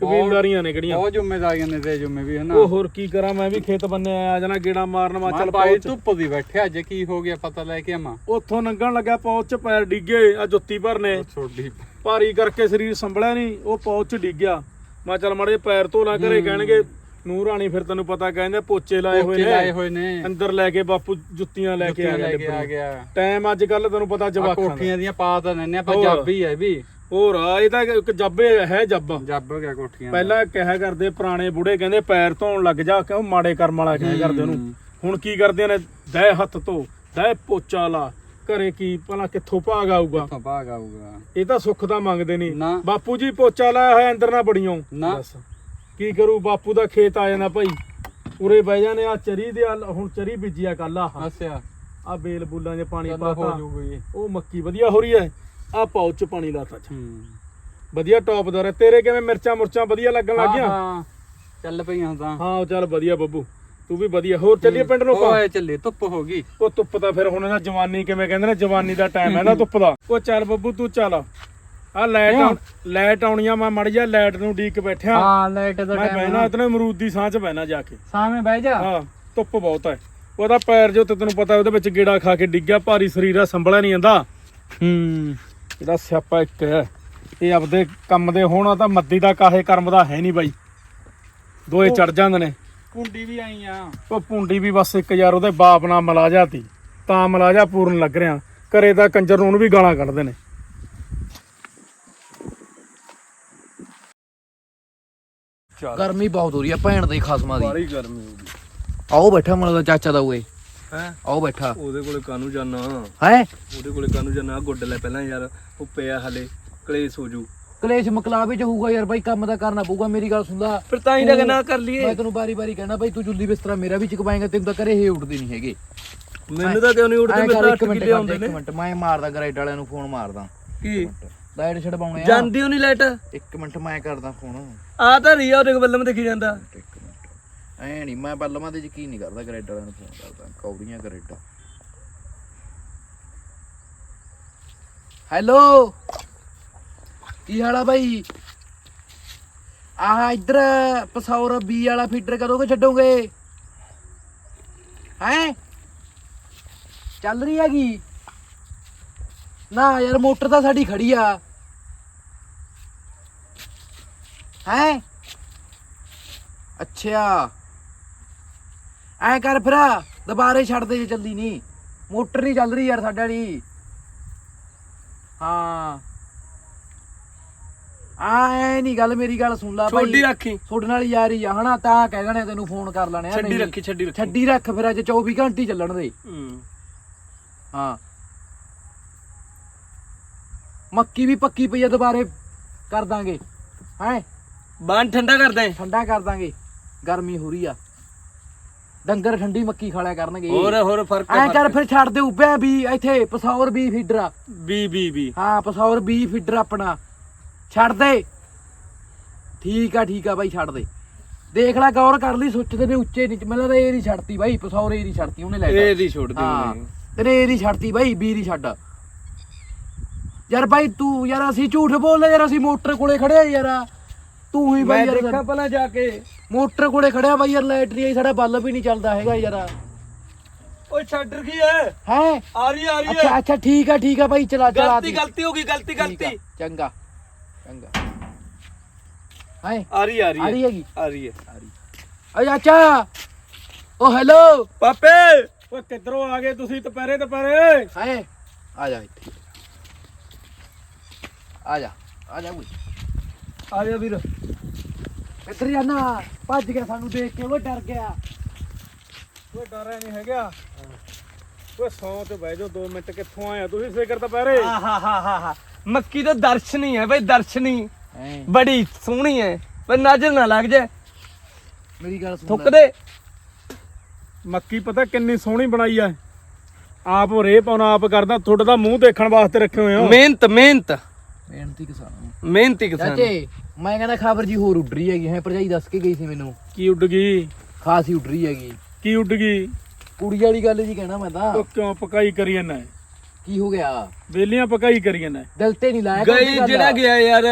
ਕਬੀਲਦਾਰੀਆਂ ਨੇ ਕਿਹੜੀਆਂ? ਬਹੁਤ ਜ਼ਿੰਮੇਵਾਰੀਆਂ ਨੇ ਤੇ ਜੁਮੇ ਵੀ ਹਨਾ ਉਹ ਹੋਰ ਕੀ ਕਰਾਂ ਮੈਂ ਵੀ ਖੇਤ ਬੰਨੇ ਆ ਜਾਣਾ ਗੇੜਾ ਮਾਰਨ ਮਾ ਚੱਲ ਭਾਈ ਪਹੁੰਚ। ਧੁੱਪ ਦੀ ਬੈਠੇ ਅੱਜ ਕੀ ਹੋ ਗਿਆ ਪਤਾ ਲੈ ਕੇ ਆਵਾਂ। ਉੱਥੋਂ ਲੰਘਣ ਲੱਗਾ ਪਹੁੰਚ ਚ ਪੈਰ ਡਿੱਗੇ ਆ ਜੁੱਤੀ ਭਰਨੇ। ਛੋਡੀ। ਭਾਰੀ ਕਰਕੇ ਸਰੀਰ ਸੰਭਲਿਆ ਨਹੀਂ ਉਹ ਪੌਚ ਡਿੱਗ ਗਿਆ ਮੈਂ ਚੱਲ ਮਾੜੇ ਜਿਹੇ ਪੈਰ ਧੋ ਲਾਂ ਘਰੇ ਕਹਿਣਗੇ ਨੂਰ ਰਾਣੀ ਫਿਰ ਤੈਨੂੰ ਪਤਾ ਕਹਿੰਦੇ ਪੋਚੇ ਲਾਏ ਹੋਏ ਪੋਚੇ ਲਾਏ ਨੇ ਹੋਏ ਨੇ। ਅੰਦਰ ਲੈ ਕੇ ਬਾਪੂ ਜੁੱਤੀਆਂ ਲੈ ਕੇ ਆ ਗਿਆ। ਆ ਟਾਈਮ ਅੱਜ ਕੱਲ ਤੈਨੂੰ ਪਤਾ ਜਵਾਕਾਂ ਕੋਠੀਆਂ ਦੀਆਂ ਪਾ ਤਾਂ ਨੰਨੇ ਹੋਰ। ਪੰਜਾਬੀ ਹੈ ਵੀ। ਹੋਰ ਆ ਇਹ ਤਾਂ ਇੱਕ ਜੱਬੇ ਹੈ ਜੱਬ। ਜੱਬ ਗਿਆ ਕੋਠੀਆਂ। ਪਹਿਲਾਂ ਕਿਹਾ ਕਰਦੇ ਪੁਰਾਣੇ ਬੁੜੇ ਕਹਿੰਦੇ ਪੈਰ ਧੋਣ ਲੱਗ ਜਾ ਕਿਉਂ ਮਾੜੇ ਕਰਮ ਵਾਲਾ ਕਿਹਾ ਕਰਦੇ ਉਹਨੂੰ। ਹੁਣ ਕੀ ਕਰਦੇ ਨੇ? ਦਹਿ ਹੱਥ ਧੋ ਦਹਿ ਪੋਚਾ ਲਾ ਘਰੇ ਕੀ ਭਲਾ ਕਿੱਥੋਂ ਭਾਗ ਆਊਗਾ? ਕਿੱਥੋਂ ਭਾਗ ਆਊਗਾ? ਇਹ ਤਾਂ ਸੁੱਖ ਦਾ ਮੰਗਦੇ ਨਹੀਂ ਬਾਪੂ ਜੀ ਪੋਚਾ ਲਾਇਆ ਹੋਇਆ ਅੰਦਰ ਨਾ ਬੜੀਓ। ਨਾ। ਕੀ ਕਰੂ ਬਾਪੂ ਦਾ ਖੇਤ ਆ ਜਾਂਦਾ ਭਾਈ। ਉਰੇ ਬਹਿ ਜਾਣੇ ਆ ਚਰੀ ਦੇ ਆ ਹੁਣ ਚਰੀ ਬੀਜੀ ਆ ਕੱਲ ਆ। ਅੱਛਾ। ਆ ਬੇਲ ਬੁੱਲਾਂ 'ਚ ਪਾਣੀ ਚੱਲ ਹੋ ਪਾਤਾ ਜੂਗੀ। ਉਹ ਮੱਕੀ ਵਧੀਆ ਹੋ ਰਹੀ ਹੈ ਆ ਪੌਚ 'ਚ ਪਾਣੀ ਲਾਤਾ ਚ ਹੂੰ। ਵਧੀਆ ਟੌਪ ਦਾ ਰੇ ਤੇਰੇ ਕਿਵੇਂ ਮਿਰਚਾਂ ਮੁਰਚਾਂ ਵਧੀਆ ਲੱਗਣ ਲੱਗ ਹਾਂ ਗਈਆਂ ਹਾਂ। ਚੱਲ ਪਈਆਂ ਤਾਂ। ਹਾਂ ਉਹ ਚੱਲ ਵਧੀਆ ਬੱਬੂ। ਤੂੰ ਵੀ ਵਧੀਆ। ਹੋਰ ਚੱਲੀਏ ਪਿੰਡ ਨੂੰ ਆਪਾਂ? ਓਏ ਚੱਲੇ ਧੁੱਪ ਹੋ ਗਈ। ਉਹ ਧੁੱਪ ਤਾਂ ਫਿਰ ਹੁਣ ਇਹਦਾ ਜਵਾਨੀ ਕਿਵੇਂ ਕਹਿੰਦੇ ਨੇ ਜਵਾਨੀ ਦਾ ਟਾਈਮ ਹੈ ਨਾ ਧੁੱਪ ਦਾ। ਉਹ ਚੱਲ ਬੱਬੂ ਤੂੰ ਚੱਲ ਆ ਲਾਈਟ ਆਉਣ- ਲਾਈਟ ਆਉਣੀਆਂ ਮੈਂ ਮੜ ਜਾ ਲਾਈਟ ਨੂੰ ਡੀਕ ਬੈਠਿਆ। ਹਾਂ ਲਾਈਟ ਦਾ ਮੈਂ ਟਾਈਮ ਬਹਿਣਾ ਇਤਨੇ ਅਮਰੂਦ ਦੀ ਸਾਹ ਚ ਬਹਿਣਾ ਜਾ ਕੇ। ਸਾਵੇਂ ਬਹਿ ਜਾ। ਹਾਂ ਧੁੱਪ ਬਹੁਤ ਹੈ। ਉਹਦਾ ਪੈਰ ਜੋ ਤੇ ਤੈਨੂੰ ਪਤਾ ਉਹਦੇ ਵਿੱਚ ਗੇੜਾ ਖਾ ਕੇ ਡਿੱਗਿਆ ਭਾਰੀ ਸਰੀਰ ਆ ਸੰਭਲਿਆ ਨਹੀਂ ਜਾਂਦਾ। ਹੂੰ। ਇਹਦਾ ਸਿਆਪਾ ਇੱਕ ਹੈ। ਇਹ ਆਪਦੇ ਕੰਮ ਦੇ ਹੋਣਾ ਤਾਂ ਮੱਦੀ ਦਾ ਕਾਹੇ ਕਰਮ ਦਾ ਹੈ ਨਹੀਂ ਬਾਈ। ਦੋਏ ਚੜ ਜਾਂਦੇ ਨੇ। ਕੁੰਡੀ ਵੀ ਆਈ ਆ। ਉਹ ਪੁੰਡੀ ਵੀ ਬਸ ਇੱਕ ਯਾਰ ਉਹਦੇ ਬਾਪ ਨਾਲ ਮਲਾਜਾ ਤੀ। ਤਾਂ ਮਲਾਜਾ ਪੂਰਨ ਲੱਗ ਰਿਆ। ਘਰੇ ਦਾ ਕੰਜਰ ਨੂੰ ਉਹਨੂੰ ਵੀ ਗਾਲਾਂ ਕੱਢਦੇ ਨੇ। ਗਰਮੀ ਬਹੁਤ ਹੋ ਰਹੀ ਆ ਭੈਣ ਦੇ ਖਸਮਾਂ ਦੀ। ਬਾਰੀ ਗਰਮੀ ਹੋ ਗਈ ਆਓ ਬੈਠਾ ਮਨ ਦਾ ਚਾਚਾ ਦਾ ਓਏ। ਹੈ? ਆਓ ਬੈਠਾ। ਉਹਦੇ ਕੋਲੇ ਕਾਨੂੰ ਜਾਣਾ ਹੈ? ਉਹਦੇ ਕੋਲੇ ਕਾਨੂੰ ਜਾਣਾ ਗੁੱਡ ਲੈ ਪਹਿਲਾਂ ਯਾਰ ਉਹ ਪਿਆ ਹਲੇ ਕਲੇਸ਼ ਹੋ ਜੂ। ਕਲੇਸ਼ ਮਕਲਾਵੇ ਚ ਹੋਊਗਾ ਯਾਰ ਬਾਈ ਕੰਮ ਤਾਂ ਕਰਨਾ ਪਊਗਾ ਮੇਰੀ ਗੱਲ ਸੁਣ ਲਾ। ਫਿਰ ਤਾਂ ਹੀ ਤਾਂ ਕਹਿੰਦਾ ਕਰ ਲਈਏ। ਮੈਂ ਤੈਨੂੰ ਬਾਰੀ ਬਾਰੀ ਕਹਿਣਾ ਬਾਈ ਤੂੰ ਜੁੱਲੀ ਬਿਸਤਰਾ ਮੇਰਾ ਵੀ ਚਕਵਾਏਂਗਾ ਤੈਨੂੰ ਤਾਂ ਘਰੇ ਹੀ ਉੱਠਦੇ ਨਹੀਂ ਹੈਗੇ। ਮੈਨੂੰ ਤਾਂ ਕਿਉਂ ਨਹੀਂ ਉੱਠਦੇ ਐਂ ਮੇਰੇ ਤਾਂ ਇੱਕ 8 ਮਿੰਟ ਕਿੱਲੇ ਖੜ ਆਉਂਦੇ ਜਾ, ਨੇ। ਇੱਕ ਮਿੰਟ ਮੈਂ ਮਾਰਦਾ ਗਰਾਈਡ ਵਾਲਿਆਂ ਨੂੰ ਫੋਨ ਮਾਰਦਾ। ਕੀ? ਲਾਈਟ ਛਡਵਾਉਣੇ ਆ। ਜਾਂਦੀ ਉਹ ਨਹੀਂ ਲਾਈਟ? ਇੱਕ ਮਿੰਟ ਮੈਂ ਕਰਦਾ ਫੋਨ। ਆ ਤਾਂ ਰੀਆ ਉਹਦੇ ਕੋਲ ਮੈਂ ਦੇਖੀ ਜਾਂਦਾ। ਇੱਕ ਮਿੰਟ ਐ ਨਹੀਂ ਮੈਂ ਬੱਲਮਾਂ ਤੇ ਯਕੀਨ ਨਹੀਂ ਕਰਦਾ ਗਰਾਈਡ ਵਾਲਿਆਂ ਨੂੰ ਫੋਨ ਕਰਦਾ ਕੌੜੀਆਂ ਗਰਾਈਡਾਂ ਹੈਲੋ ਕੀ ਹਾਲ ਆ ਬਾਈ? ਆਹ ਇੱਧਰ ਪਸੌਰ ਬੀ ਵਾਲਾ ਫੀਡਰ ਕਦੋਂ ਕਿ ਛੱਡੋਗੇ? ਹੈਂ? ਚੱਲ ਰਹੀ ਹੈਗੀ। ਨਾ ਯਾਰ ਮੋਟਰ ਤਾਂ ਸਾਡੀ ਖੜੀ ਆ। ਹੈਂ? ਅੱਛਾ ਐ ਕਰ ਫਿਰ ਦੁਬਾਰੇ ਛੱਡ ਦੇ ਜੇ ਚੱਲੀ ਨਹੀਂ ਮੋਟਰ ਨਹੀਂ ਚੱਲ ਰਹੀ ਯਾਰ ਸਾਡੇ ਵਾਲੀ। ਹਾਂ। ਆ ਐ ਨਹੀਂ ਗੱਲ ਮੇਰੀ ਗੱਲ ਸੁਣ ਲਾ ਭਾਈ। ਛੋਡੀ ਰੱਖੀ। ਤੁਹਾਡੇ ਨਾਲ ਯਾਰੀ ਆ ਹਨਾ? ਤਾਂ ਕਹਿ ਦੇਣੇ ਤੈਨੂੰ ਫੋਨ ਕਰ ਲੈਣੇ ਛੱਡੀ। ਰੱਖੀ ਛੱਡੀ ਰੱਖੀ। ਛੱਡੀ ਰੱਖ ਫਿਰ ਅੱਜ 24 ਘੰਟੇ ਚੱਲਣ ਦੇ। ਹਾਂ। ਮੱਕੀ ਵੀ ਪੱਕੀ ਪਈ ਆ ਦੁਬਾਰੇ ਕਰ ਦਾਂਗੇ। ਹੈ? ਬਾਣ ਠੰਡਾ ਕਰਦਾ ਠੰਡਾ ਕਰ ਦਾਂਗੇ। ਗਰਮੀ ਹੋ ਰਹੀ ਆ। ਡੰਗਰ ਠੰਡੀ ਮੱਕੀ ਖਾ ਲਿਆ ਕਰਨਗੇ। ਹੋਰ ਹੋਰ ਫ਼ਰਕ ਐ ਕਰ ਫਿਰ ਛੱਡ ਦੇ ਉੱਬਿਆ ਵੀ ਇੱਥੇ ਪਸੌਰ ਵੀ ਫੀਡਰ ਆ। B B B. ਹਾਂ ਪਸੌਰ ਵੀ ਫੀਡਰ ਆਪਣਾ। ਛੱਡ ਦੇ। ਠੀਕ ਆ ਠੀਕ ਆ ਬਾਈ ਛੱਡ ਦੇ। ਦੇਖ ਲੈ ਗੌਰ ਕਰ ਲਈ ਸੁੱਚਦੇ ਨੇ ਉੱਚੇ ਨਹੀਂ ਮੈਨੂੰ ਤਾਂ ਇਹ ਨਹੀਂ ਛੱਡਤੀ ਬਾਈ ਪਸੌਰ ਇਹ ਨਹੀਂ ਛੱਡਤੀ ਉਹਨੇ ਲੈ ਇਹ ਦੀ ਛੋੜ ਦੇ ਹਾਂ ਤੇਰੇ ਇਹ ਨਹੀਂ ਛੱਡਤੀ ਬਾਈ ਬੀ ਨਹੀਂ ਛੱਡ। ਯਾਰ ਬਾਈ ਤੂੰ ਯਾਰ ਅਸੀਂ ਝੂਠ ਬੋਲਦੇ ਯਾਰ ਅਸੀਂ ਮੋਟਰ ਕੋਲੇ ਖੜੇ ਆ ਯਾਰ। ਤੂੰ ਹੀ ਮੈਂ ਬਾਈ ਦੇਖਾਂ ਯਾਰ ਪਹਿਲਾਂ ਜਾ ਕੇ। ਮੋਟਰ ਕੋਲੇ ਖੜਿਆ ਬਾਈ ਯਾਰ ਲਾਈਟ ਨਹੀਂ ਆਈ ਸਾਡਾ ਬੱਲਬ ਵੀ ਨਹੀਂ ਚੱਲਦਾ ਹੈਗਾ ਯਾਰ। ਓਏ ਛੱਡ ਰਖੀ ਹੈ? ਹੈ? ਆ ਰਹੀ ਆ ਰਹੀ ਅੱਛਾ ਹੈ। ਅੱਛਾ ਠੀਕ ਆ ਠੀਕ ਆ ਬਾਈ ਚਲਾ ਚਲਾ ਗਲਤੀ ਗਲਤੀ ਹੋ ਗਈ ਗਲਤੀ ਠੀਕ ਆ, ਗਲਤੀ। ਚੰਗਾ ਚੰਗਾ। ਹਾਏ ਆ ਰਹੀ ਆ ਰਹੀ ਆ ਹੈ ਰਹੀ ਹੈਗੀ? ਆ ਰਹੀ ਹੈ। ਓ ਚਾਚਾ! ਓ ਹੈਲੋ ਪਾਪੇ! ਓਏ ਕਿੱਧਰੋਂ ਆ ਗਏ ਤੁਸੀਂ ਦੁਪਹਿਰੇ ਦੁਪਹਿਰੇ? ਹਾਏ ਆ ਜਾ ਇੱਥੇ। ਆ ਜਾ ਆ ਜਾ ਓਏ ਆ ਜਾ ਵੀਰ। ਕਿੱਧਰ ਜਾਣਾ ਭੱਜ ਗਿਆ ਸਾਨੂੰ ਦੇਖ ਕੇ ਉਹ ਡਰ ਗਿਆ। ਓਏ ਡਰਿਆ ਨਹੀਂ ਹੈਗਾ। ਓਏ ਸੌ ਤੇ ਬਹਿ ਜਾਓ 2 ਮਿੰਟ ਕਿੱਥੋਂ ਆਇਆ ਤੁਸੀਂ ਫਿਕਰ ਦੁਪਹਿਰੇ ਆਹਾ ਹਾ ਹਾ ਹਾ ਮੱਕੀ ਤਾਂ ਦਰਸ਼ਨੀ ਹੈ ਬਈ ਦਰਸ਼ਨੀ। ਬੜੀ ਸੋਹਣੀ ਹੈ ਪਰ ਨਜ਼ਰ ਨਾ ਲੱਗ ਜਾਏ। ਮੇਰੀ ਗੱਲ ਸੁਣ ਥੁੱਕ ਲੈ। ਦੇ। ਮੱਕੀ ਪਤਾ ਕਿੰਨੀ ਸੋਹਣੀ ਬਣਾਈ ਆ ਆਪ ਰੇ ਪਾਉਣਾ ਆਪ ਕਰਦਾ ਤੁਹਾਡਾ ਤਾਂ ਮੂੰਹ ਦੇਖਣ ਵਾਸਤੇ ਰੱਖੇ ਹੋਏ ਹੋ ਮਿਹਨਤ ਮਿਹਨਤ। ਮਿਹਨਤੀ ਕਿਸਾਨ ਮਿਹਨਤੀ ਕਿਸਾਨ। ਚਾਚੇ ਮੈਂ ਕਹਿੰਦਾ ਖਬਰ ਜੀ ਹੋਰ ਉੱਡ ਰਹੀ ਹੈਗੀ ਹੈ ਭਰਜਾਈ ਦੱਸ ਕੇ ਗਈ ਸੀ ਮੈਨੂੰ। ਕੀ ਉੱਡ ਗਈ? ਖਾਸੀ ਉੱਡ ਰਹੀ ਹੈਗੀ। ਕੀ ਉੱਡ ਗਈ? ਕੁੜੀ ਵਾਲੀ ਗੱਲ ਜੀ ਕਹਿਣਾ ਮੈਂ ਤਾਂ। ਉਹ ਕਿਉਂ ਪਕਾਈ ਕਰੀ ਜਾਂਦਾ ਕੀ ਹੋ ਗਿਆ? ਵੇਲੀਆਂ ਪਕਾਈ ਕਰੀ ਜਾਂਦਾ ਦਿਲ ਤੇ ਨਹੀਂ ਲਾਇਆ ਕਰਦੇ ਗਈ ਗੱਲ। ਜਿਹੜਾ ਗਿਆ ਯਾਰ।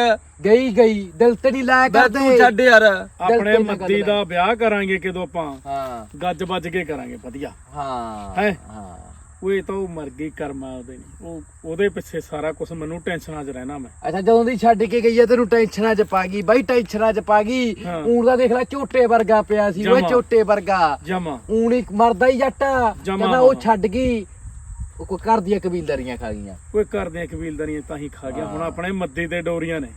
ਗਈ ਗਈ। ਦਿਲ ਤੇ ਨਹੀਂ ਲਾਇਆ ਬਸ ਕਰਦੇ। ਤੂੰ ਛੱਡ ਯਾਰ। ਆਪਣੇ ਤੇ ਨਾ ਮੱਦੀ ਗੱਲ ਦਾ ਵਿਆਹ ਕਰਾਂਗੇ ਕਿਦੋਂ ਆਪਾਂ। ਹਾਂ। ਗੱਜ ਵੱਜ ਕੇ ਕਰਾਂਗੇ ਵਧੀਆ। ਹਾਂ। ਹੈਂ? ਹਾਂ। ਉਹ ਇਹ ਤਾਂ ਉਹ ਮਰ ਗਈ ਕਰਮਾ ਉਹਦੇ ਨਹੀਂ ਉਹ ਉਹਦੇ ਪਿੱਛੇ ਸਾਰਾ ਕੁਝ ਮੈਨੂੰ ਟੈਨਸ਼ਨਾਂ 'ਚ ਰਹਿਣਾ ਮੈਂ। ਅੱਛਾ ਜਦੋਂ ਦੀ ਛੱਡ ਕੇ ਗਈ ਆ ਤੈਨੂੰ ਟੈਨਸ਼ਨਾਂ 'ਚ ਪਾ ਗਈ। ਬਾਈ ਟੈਨਸ਼ਨਾਂ 'ਚ ਪਾ ਗਈ। ਹਾਂ। ਊਂ ਦਾ ਦੇਖ ਲੈ ਝੋਟੇ ਵਰਗਾ ਪਿਆ ਸੀ ਓਏ ਜਮਾਂ। ਝੋਟੇ ਵਰਗਾ। ਜਮਾ। ਊਂ ਹੀ ਮਰਦਾ ਹੀ ਜੱਟ। ਜਮਾਂ ਕਹਿੰਦਾ ਉਹ। ਛੱਡ ਗਈ। ਉਹ ਕੋਈ ਘਰ ਦੀਆਂ ਕਬੀਲਦਾਰੀਆਂ ਖਾ ਗਈਆਂ। ਕੋਈ ਕਰਦੇ ਕਬੀਲਦਾਰੀਆਂ ਤਾਂ ਹੀ ਖਾ ਗਿਆ। ਹੁਣ ਆਪਣੇ ਮੱਦੇ ਤੇ ਡੋਰੀਆਂ ਨੇ।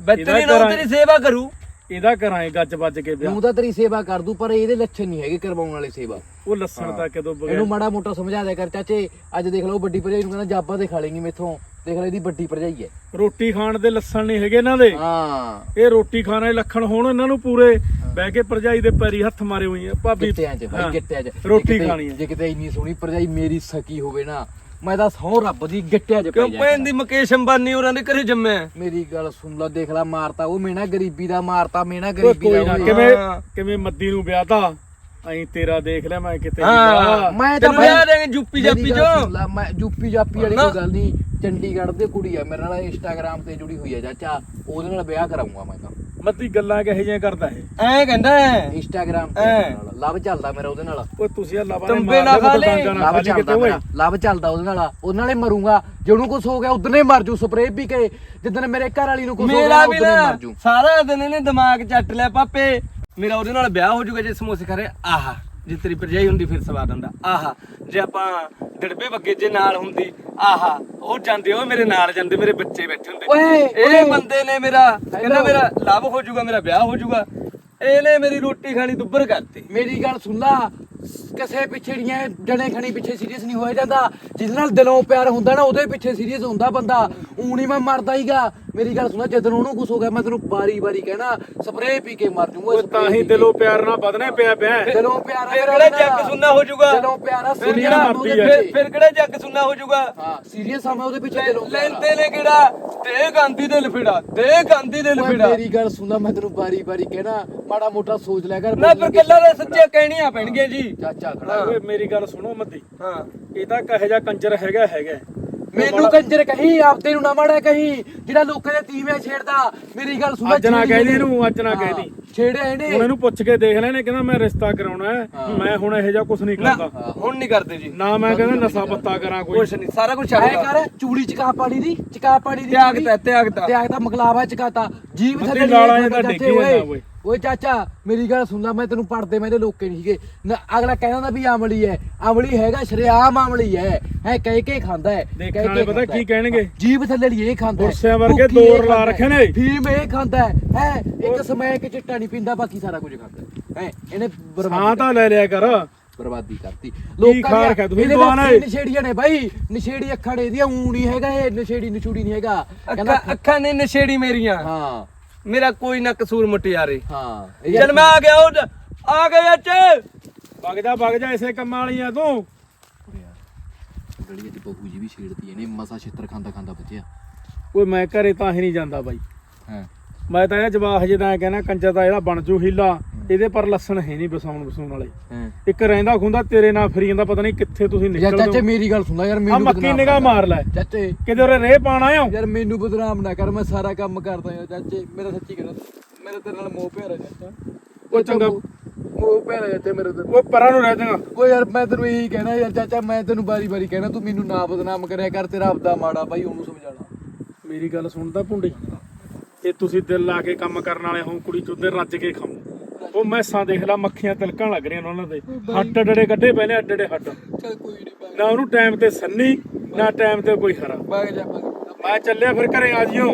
ਬੱਤਰੀ ਇਹਦਾ ਨੂੰ ਤੇਰੀ ਸੇਵਾ ਕਰੂ। ਇਹਦਾ ਕਰਾਂਗੇ ਗੱਜ ਵੱਜ ਕੇ ਵਿਆਹ। ਤੂੰ ਤਾਂ ਤੇਰੀ ਸੇਵਾ ਕਰ ਦੂ ਪਰ ਇਹਦੇ ਲੱਛਣ ਨਹੀਂ ਹੈਗੇ ਕਰਵਾਉਣ ਵਾਲੇ ਸੇਵਾ। ਉਹ ਲੱਸਣ ਤਾਂ ਕਦੋਂ ਬਗੈਰ ਇਹਨੂੰ ਮਾੜਾ ਮੋਟਾ ਸਮਝਾ ਦਿਆ ਕਰ ਚਾਚੇ ਅੱਜ ਦੇਖ ਲਓ ਵੱਡੀ ਭਰਜਾਈ ਨੂੰ ਕਹਿੰਦਾ ਜਾਬਾ ਤੇ ਖਾ ਲੇਂਗੀ ਮੇਥੋਂ। ਦੇਖ ਲੈ ਇਹਦੀ ਵੱਡੀ ਭਰਜਾਈ ਹੈ। ਰੋਟੀ ਖਾਣ ਦੇ ਲੱਸਣ ਨਹੀਂ ਹੈਗੇ ਇਹਨਾਂ ਦੇ। ਹਾਂ। ਇਹ ਰੋਟੀ ਖਾਣ ਦੇ ਲੱਖਣ ਹੋਣ ਇਹਨਾਂ ਨੂੰ ਪੂਰੇ। ਬਹਿ ਕੇ ਭਰਜਾਈ ਦੇ ਪੈਰੀ ਹੱਥ ਮਾਰੇ ਹੋਏ ਆ ਭਾਬੀ। ਗਿੱਟਿਆਂ 'ਚ ਹਾਂ, ਗਿੱਟਿਆਂ 'ਚ। ਜੇ ਰੋਟੀ ਕਿਤੇ- ਖਾਣੀ ਹੈ। ਜੇ ਕਿਤੇ ਇੰਨੀ ਸੋਹਣੀ ਭਰਜਾਈ ਮੇਰੀ ਸਕੀ ਹੋਵੇ ਨਾ ਮੈਂ ਤਾਂ ਸਹੁੰ ਰੱਬ ਦੀ ਗਿੱਟਿਆਂ 'ਚ ਕਿਉਂ ਪੈ ਜਾ ਭੈਣ ਦੀ ਮੁਕੇਸ਼ ਅੰਬਾਨੀ ਹੋਰਾਂ ਦੇ ਘਰੇ ਜੰਮਿਆ ਮੇਰੀ ਗੱਲ ਸੁਣ ਲੈ ਦੇਖ ਲੈ ਮਾਰਤਾ ਉਹ ਮੇਣਾ ਗਰੀਬੀ ਦਾ ਮਾਰਤਾ ਮੇਣਾ ਗਰੀਬੀ ਕੋਈ ਨਾ। ਕਿਵੇਂ ਹਾਂ। ਕਿਵੇਂ ਮੱਦੀ ਨੂੰ ਵਿਆਹਤਾ ਐਂ ਤੇਰਾ ਦੇਖ ਲੈ ਮੈਂ ਕਿਤੇ ਹਾਂ ਵਿਆਹ। ਮੈਂ ਤਾਂ ਤੈਨੂੰ ਬਾਈ- ਵਿਆਹ ਦੇਂਗੇ ਜੁੱਪੀ ਮੇਰੀ ਜਾਪੀ ਗੱਲ ਚੋਂ ਸੁਣ ਲੈ, ਮੈਂ ਜੂਪੀ ਜਾਪੀ ਵਾਲੀ ਨਾ। ਕੋਈ ਗੱਲ ਨਹੀਂ ਚੰਡੀਗੜ੍ਹ ਦੇ ਕੁੜੀ ਆ ਮੇਰੇ ਨਾਲ ਇੰਸਟਾਗ੍ਰam ਤੇ ਜੁੜੀ ਹੋਈ ਆ ਚਾਚਾ ਉਹਦੇ ਨਾਲ ਵਿਆਹ ਕਰਾਉਂਗਾ ਮੈਂ ਤਾਂ ਮੱਦੀ ਗੱਲਾਂ ਕਿਹੋ ਜਿਹੀਆਂ ਕਰਦਾ ਇਹ? ਐਂ ਕਹਿੰਦਾ ਹੈ। ਇੰਸਟਾਗ੍ਰam ਤੇ ਐਂ। ਨਾਲ। ਲਵ ਚੱਲਦਾ ਮੇਰਾ ਉਹਦੇ ਨਾਲ। ਓਏ ਤੁਸੀਂ ਆ ਲਵਾ ਤੰਬੇ ਨਾ ਖਾ ਲੈ, ਲਵ ਚੱਲਦਾ ਮੇਰਾ। ਲਵ ਚੱਲਦਾ ਉਹਦੇ ਨਾਲ। ਉਹਦੇ ਨਾਲੇ ਮਰੂੰਗਾ। ਜੇ ਉਹਨੂੰ ਕੁਝ ਹੋ ਗਿਆ ਉਦਨੇ ਮਰ ਜੂ ਸਪਰੇਅ ਪੀ ਕੇ। ਜਿੱਦਣ ਮੇਰੇ ਘਰ ਵਾਲੀ ਨੂੰ ਕੁਝ ਹੋ ਮੇਰਾ ਗਿਆ ਵੀ ਉਦਨੇ ਨਾ ਮਰ ਜੂ। ਸਾਰਾ ਦਿਨ ਇਹਨੇ ਦਿਮਾਗ ਚੱਟ ਲਿਆ ਪਾਪੇ। ਮੇਰਾ ਉਹਦੇ ਨਾਲ ਵਿਆਹ ਹੋ ਜਾਊਗਾ ਜੇ ਸਮੋਸੇ ਖਾ ਰਹੇ। ਆਹਾ। ਜੇ ਤੇਰੀ ਭਰਜਾਈ ਹੁੰਦੀ ਫਿਰ ਸਵਾਦ ਹੁੰਦਾ ਆਹਾ ਜੇ ਆਪਾਂ ਡੜਬੇ ਬੱਗੇ ਜੇ ਨਾਲ ਹੁੰਦੀ ਆਹਾ ਉਹ ਜਾਂਦੇ ਉਹ ਮੇਰੇ ਨਾਲ ਜਾਂਦੇ ਮੇਰੇ ਬੱਚੇ ਬੈਠੇ ਹੁੰਦੇ। ਓਏ, ਇਹ ਬੰਦੇ ਨੇ ਮੇਰਾ ਕਹਿੰਦਾ ਮੇਰਾ ਲਵ ਹੋ ਜਾਊਗਾ ਮੇਰਾ ਵਿਆਹ ਹੋ ਜਾਊਗਾ। ਇਹਨੇ ਮੇਰੀ ਰੋਟੀ ਖਾਣੀ ਦੁੱਬਰ ਕਰਤੀ। ਮੇਰੀ ਗੱਲ ਸੁਣ ਲਾ ਕਿਸੇ ਪਿੱਛੇ ਦੀਆਂ ਜਣੇ ਖਣੀ ਪਿੱਛੇ ਸੀਰੀਅਸ ਨਹੀਂ ਹੋਇਆ ਜਾਂਦਾ ਜਿਹਦੇ ਨਾਲ ਦਿਲੋਂ ਪਿਆਰ ਹੁੰਦਾ ਨਾ ਉਹਦੇ ਪਿੱਛੇ ਸੀਰੀਅਸ ਹੁੰਦਾ ਬੰਦਾ। ਊਣੀ ਮੈਂ ਮਰਦਾ ਹੀਗਾ। ਮੇਰੀ ਗੱਲ ਸੁਣਾ ਜਦੋਂ ਉਹਨੂੰ ਕੁਝ ਹੋ ਗਿਆ ਮੈਂ ਤੈਨੂੰ ਬਾਰੀ ਬਾਰੀ ਕਹਿਣਾ ਸਪਰੇਅ ਪੀ ਕੇ ਮਰ ਜੂਗਾ ਓਏ ਤਾਂ ਹੀ ਦਿਲੋਂ ਪਿਆਰ ਨਾਲ ਵਧਨੇ ਪਿਆ ਪਿਆ। ਹੈ। ਦਿਲੋਂ ਪਿਆਰ ਫਿਰ ਮੇਰਾ ਕਿਹੜਾ ਜੱਗ। ਸੁਣਨਾ ਹੋ ਜਾਊਗਾ? ਦਿਲੋਂ ਪਿਆਰ ਆ ਫਿਰ ਕਿਹੜਾ ਮਰਦੀ। ਫਿਰ ਕਿਹੜਾ ਜੱਗ ਸੁਣਨਾ ਹੋ ਜਾਊਗਾ? ਹਾਂ ਸੀਰੀਅਸ ਆ ਮੈਂ ਉਹਦੇ ਪਿੱਛੇ ਦਿਲੋਂ। ਲੈਂਦੇ ਨੇ ਕਿਹੜਾ? ਦੇ ਗਾਂਧੀ ਦੇ ਲਫੇੜਾ ਦੇ ਗਾਂਧੀ ਦੇ ਲਫੇੜਾ। ਮੇਰੀ ਗੱਲ ਸੁਣ ਲੈ ਮੈਂ ਤੈਨੂੰ ਬਾਰੀ ਬਾਰੀ ਕਹਿਣਾ ਮਾੜਾ ਮੋਟਾ ਸੋਚ ਲਿਆ ਕਰ ਨਾ ਫਿਰ ਗੱਲਾਂ ਦੇ ਸੱਚੇ ਕਹਿਣੀਆਂ ਪੈਣਗੀਆਂ ਜੀ। ਚਾਚਾ ਖੜਾ ਓਏ ਮੇਰੀ ਗੱਲ ਸੁਣੋ ਮੱਦੀ। ਹਾਂ। ਇਹ ਤਾਂ ਕਹੇ ਜਾ ਕੰਜਰ ਹੈਗਾ ਹੈਗਾ। ਮੈਨੂੰ ਕੰਜਰ ਕਹੀ ਆਪਦੇ ਨੂੰ ਨਾ ਮਾੜਾ ਕਹੀ ਜਿਹੜਾ ਲੋਕਾਂ ਦੇ ਤੀਵੇਂ ਛੇੜਦਾ ਮੇਰੀ ਗੱਲ ਸੁਣ ਅੱਜ ਨਾ ਕਹਿ ਦੀ ਇਹਨੇ- ਅੱਜ ਨਾ ਕਹਿ ਦੀ। ਛੇੜਿਆ ਇਹਨੇ। ਹੁਣ ਇਹਨੂੰ ਪੁੱਛ ਕੇ ਦੇਖ ਲੈਣੇ ਕਹਿੰਦਾ ਮੈਂ ਰਿਸ਼ਤਾ ਕਰਾਉਣਾ ਹੈ। ਮੈਂ ਹੁਣ ਇਹੋ ਜਿਹਾ ਕੁਝ ਨਹੀਂ ਕਰਦਾ। ਹੁਣ ਨਹੀਂ ਕਰਦੇ ਜੀ। ਨਾ ਮੈਂ ਕਹਿੰਦਾ ਨਸ਼ਾ ਪੱਤਾ ਕਰਾਂ ਕੋਈ। ਕੁਛ ਨਹੀਂ ਸਾਰਾ ਕੁਝ ਛੱਡ ਕਰ ਚੂੜੀ ਚਕਾ ਪਾਣੀ ਦੀ ਚਕਾ ਪਾਣੀ ਦੀ ਤਿਆਗਤਾ ਤਿਆਗਤਾ ਤਿਆਗਤਾ ਮਕਲਾਵਾ ਚਕਾਤਾ। ਜੀਵ ਥੱਲੇ ਲਾਲਾਂ ਇਹਦਾ ਡਿੱਗੀ ਜਾਂਦਾ ਓਏ। ਓਏ। ਚਾਚਾ ਮੇਰੀ ਗੱਲ ਸੁਣ ਲੈ ਮੈਂ ਤੈਨੂੰ ਪੜਦੇ ਮੈਂ ਤੇ ਲੋਕੇ ਨਹੀਂ ਸੀਗੇ। ਨਾ ਅਗਲਾ ਕਹਿੰਦਾ ਹੁੰਦਾ ਵੀ ਅਮਲੀ ਹੈ। ਅਮਲੀ ਹੈਗਾ ਸ਼ਰਿਆਮ ਅਮਲੀ ਹੈ। ਹੈ ਕਹਿ ਕੇ ਖਾਂਦਾ ਹੈ ਦੇਖਣ ਕਹਿ ਵਾਲੇ ਕੇ ਪਤਾ ਖਾਂਦਾ ਕੀ ਹੈ। ਕਹਿਣਗੇ? ਜੀਵ ਥੱਲੇ ਲਈ ਇਹ ਖਾਂਦਾ ਹੈ। ਗੁਰਸਿਆਂ ਵਰਗੇ ਭੁੱਖੀ ਇਹ ਦੌਰ ਲਾ ਖਾਂਦਾ ਹੈ, ਰੱਖੇ ਨੇ। ਫੀਮ ਇਹ ਖਾਂਦਾ ਹੈ। ਹੈ ਇੱਕ ਸਮੈਕ ਕੇ ਚਿੱਟਾ ਨਹੀਂ ਪੀਂਦਾ ਬਾਕੀ ਸਾਰਾ ਕੁਝ ਖਾਂਦਾ ਹੈ। ਹੈ ਇਹਨੇ ਹਾਂ ਬਰਬਾਦੀ ਤਾਂ ਲੈ ਲਿਆ ਕਰ। ਬਰਬਾਦੀ ਕਰਤੀ। ਖਾ ਰੱਖਿਆ ਤੁਸੀਂ ਇਹਦੇ ਦੁਆਨਾ ਏ? ਨਸ਼ੇੜੀਆਂ ਨੇ ਬਾਈ। ਨਸ਼ੇੜੀ ਅੱਖਾਂ ਨੇ ਇਹਦੀਆਂ ਊ ਨਹੀਂ ਹੈਗਾ ਇਹ ਨਸ਼ੇੜੀ ਨਛੂੜੀ ਨਹੀਂ ਹੈਗਾ। ਕਹਿੰਦਾ ਅੱਖਾਂ ਅੱਖਾਂ ਨੇ ਨਸ਼ੇੜੀ ਮੇਰੀਆਂ। ਹਾਂ। ਮੇਰਾ ਕੋਈ ਨਾ ਕਸੂਰ ਮਟਿਆਰੇ। ਹਾਂ ਚਲ ਮੈਂ ਆ ਗਿਆ ਉਹ ਆ ਗਿਆ ਚ ਵਗ ਜਾ ਵਗ ਜਾ ਇਸੇ ਕੰਮਾਂ ਵਾਲੀਆਂ ਤੂੰ। ਗਲੀ ਚ ਬਹੂ ਜੀ ਵੀ ਛੇੜਦੀ ਇਹਨੇ ਮਸਾ ਛਿੱਤਰ ਖਾਂਦਾ ਖਾਂਦਾ ਬਚਿਆ। ਓਏ ਮੈਂ ਘਰੇ ਤਾਂ ਹੀ ਨਹੀਂ ਜਾਂਦਾ ਬਾਈ। ਹਾਂ। ਮੈਂ ਤਾਂ ਇਹ ਜਵਾਹ ਜਿਹਦਾ ਕਹਿੰਦਾ ਕੰਜਰ ਦਾ ਇਹਦਾ ਬਣ ਜੂ ਹੀਲਾ। ਇਹਦੇ ਪਰ ਲੱਸਣ ਹੈ ਨਹੀਂ ਬਸਾਉਣ ਬਸਾਉਣ ਵਾਲੇ। ਹਾਂ। ਇੱਕ ਰਹਿੰਦਾ ਖੁੰਦਾ ਤੇਰੇ ਨਾਲ ਫਰੀ ਜਾਂਦਾ ਪਤਾ ਨਹੀਂ ਕਿੱਥੇ ਤੁਸੀਂ ਯਾਰ ਨਿਕਲ ਚਾਚੇ ਮੇਰੀ ਗੱਲ ਸੁਣ ਲੈ ਯਾਰ ਆ ਮੈਨੂੰ ਮੱਕੀ ਬਦਨਾਮ ਨਿਗਾਹ ਨਾ ਕਰ। ਮਾਰ ਲੈ। ਚਾਚੇ। ਕਿਤੇ ਉਰੇ ਰੇਹ ਪਾਣਾ ਆ ਯਾਰ ਮੈਨੂੰ ਬਦਨਾਮ ਨਾ ਕਰ ਮੈਂ ਸਾਰਾ ਕੰਮ ਕਰਦਾ ਯਾਰ ਚਾਚੇ ਮੇਰਾ ਸੱਚੀ ਕਹਿਣਾ ਮੇਰਾ ਤੇਰੇ ਨਾਲ ਮੋਹ ਪਿਆਰਾ ਚਾਚਾ। ਉਹ ਚੰਗਾ। ਮੋਹ ਪਿਆਰਾ ਚਾਚੇ ਮੇਰੇ ਤੇ। ਓਏ ਪਰਾਂ ਨੂੰ ਰਹਿ ਜਾਗਾ ਓ ਯਾਰ ਮੈਂ ਤੈਨੂੰ ਇਹੀ ਕਹਿਣਾ ਯਾਰ ਚਾਚਾ ਮੈਂ ਤੈਨੂੰ ਬਾਰੀ ਬਾਰੀ ਕਹਿਣਾ ਤੂੰ ਮੈਨੂੰ ਨਾ ਬਦਨਾਮ ਕਰਿਆ ਕਰ ਤੇਰਾ ਆਪਦਾ ਮਾੜਾ ਬਾਈ ਉਹਨੂੰ ਸਮਝਾਣਾ ਮੇਰੀ ਗੱਲ ਸੁਣਦਾ ਭੁੰਡੀ। ਇਹ ਤੁਸੀਂ ਦਿਲ ਲਾ ਕੇ ਕੰਮ ਕਰਨ ਵਾਲੇ ਹੋ ਕੁੜੀ ਚੁੱਦੇ ਰੱਜ ਕੇ ਖਾਓ ਉਹ ਮੈਸਾਂ ਦੇਖ ਲਾ ਮੱਖੀਆਂ ਤਿਲਕਣ ਲੱਗ ਰਹੀਆਂ ਨੇ ਉਹਨਾਂ ਦੇ। ਹੱਡ ਡੜੇ ਕੱਢੇ ਪਏ ਨੇ ਅੱਡੇ ਅੱਡੇ ਹੱਡ ਚੱਲ ਕੋਈ ਨਹੀਂ ਨਾ ਉਹਨੂੰ ਟਾਈਮ ਤੇ ਸੰਨੀ ਨਾ ਟਾਈਮ ਤੇ ਕੋਈ ਹਰਾ। ਜਾ ਮੈਂ ਚੱਲਿਆ ਫਿਰ ਘਰੇ ਆ ਜਿਓ।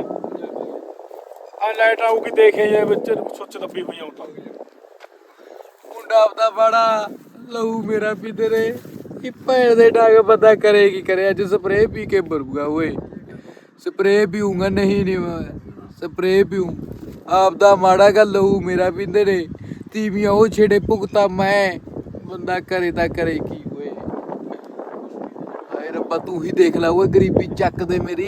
ਆ ਲਾਈਟ ਆਊਗੀ ਦੇਖੇ ਜੇ ਵਿੱਚ ਸੁੱਚ ਦੱਬੀ ਹੋਈ ਆਉਂ ਤਾਂ ਮੁੰਡਾ ਆਪਦਾ ਬੜਾ ਲਹੂ ਮੇਰਾ ਵੀ ਤੇਰੇ। ਇਹ ਭੈਣ ਦੇ ਡਾਗ ਪਤਾ ਕਰੇ ਕੀ ਕਰੇ ਅੱਜ ਸਪਰੇਅ ਪੀ ਕੇ ਮਰੂਗਾ ਓਏ। ਸਪਰੇਅ ਪੀਊਂਗਾ ਨਹੀਂ ਨਹੀਂ ਮੈਂ ਸਪਰੇਅ ਪੀਊਂ ਆਪਦਾ ਮਾੜਾ ਗੱਲ ਲਹੂ ਮੇਰਾ ਪੀਂਦੇ ਨੇ ਤੀਵੀਆਂ ਉਹ ਛੇੜੇ ਭੁਗਤਾ ਮੈਂ। ਬੰਦਾ ਕਰੇ ਤਾਂ ਕਰੇ ਕੀ ਓਏ ਹਾਏ ਰੱਬਾ, ਤੂੰ ਹੀ ਦੇਖ ਲੈ ਓਏ, ਗਰੀਬੀ ਚੱਕ ਦੇ ਮੇਰੀ।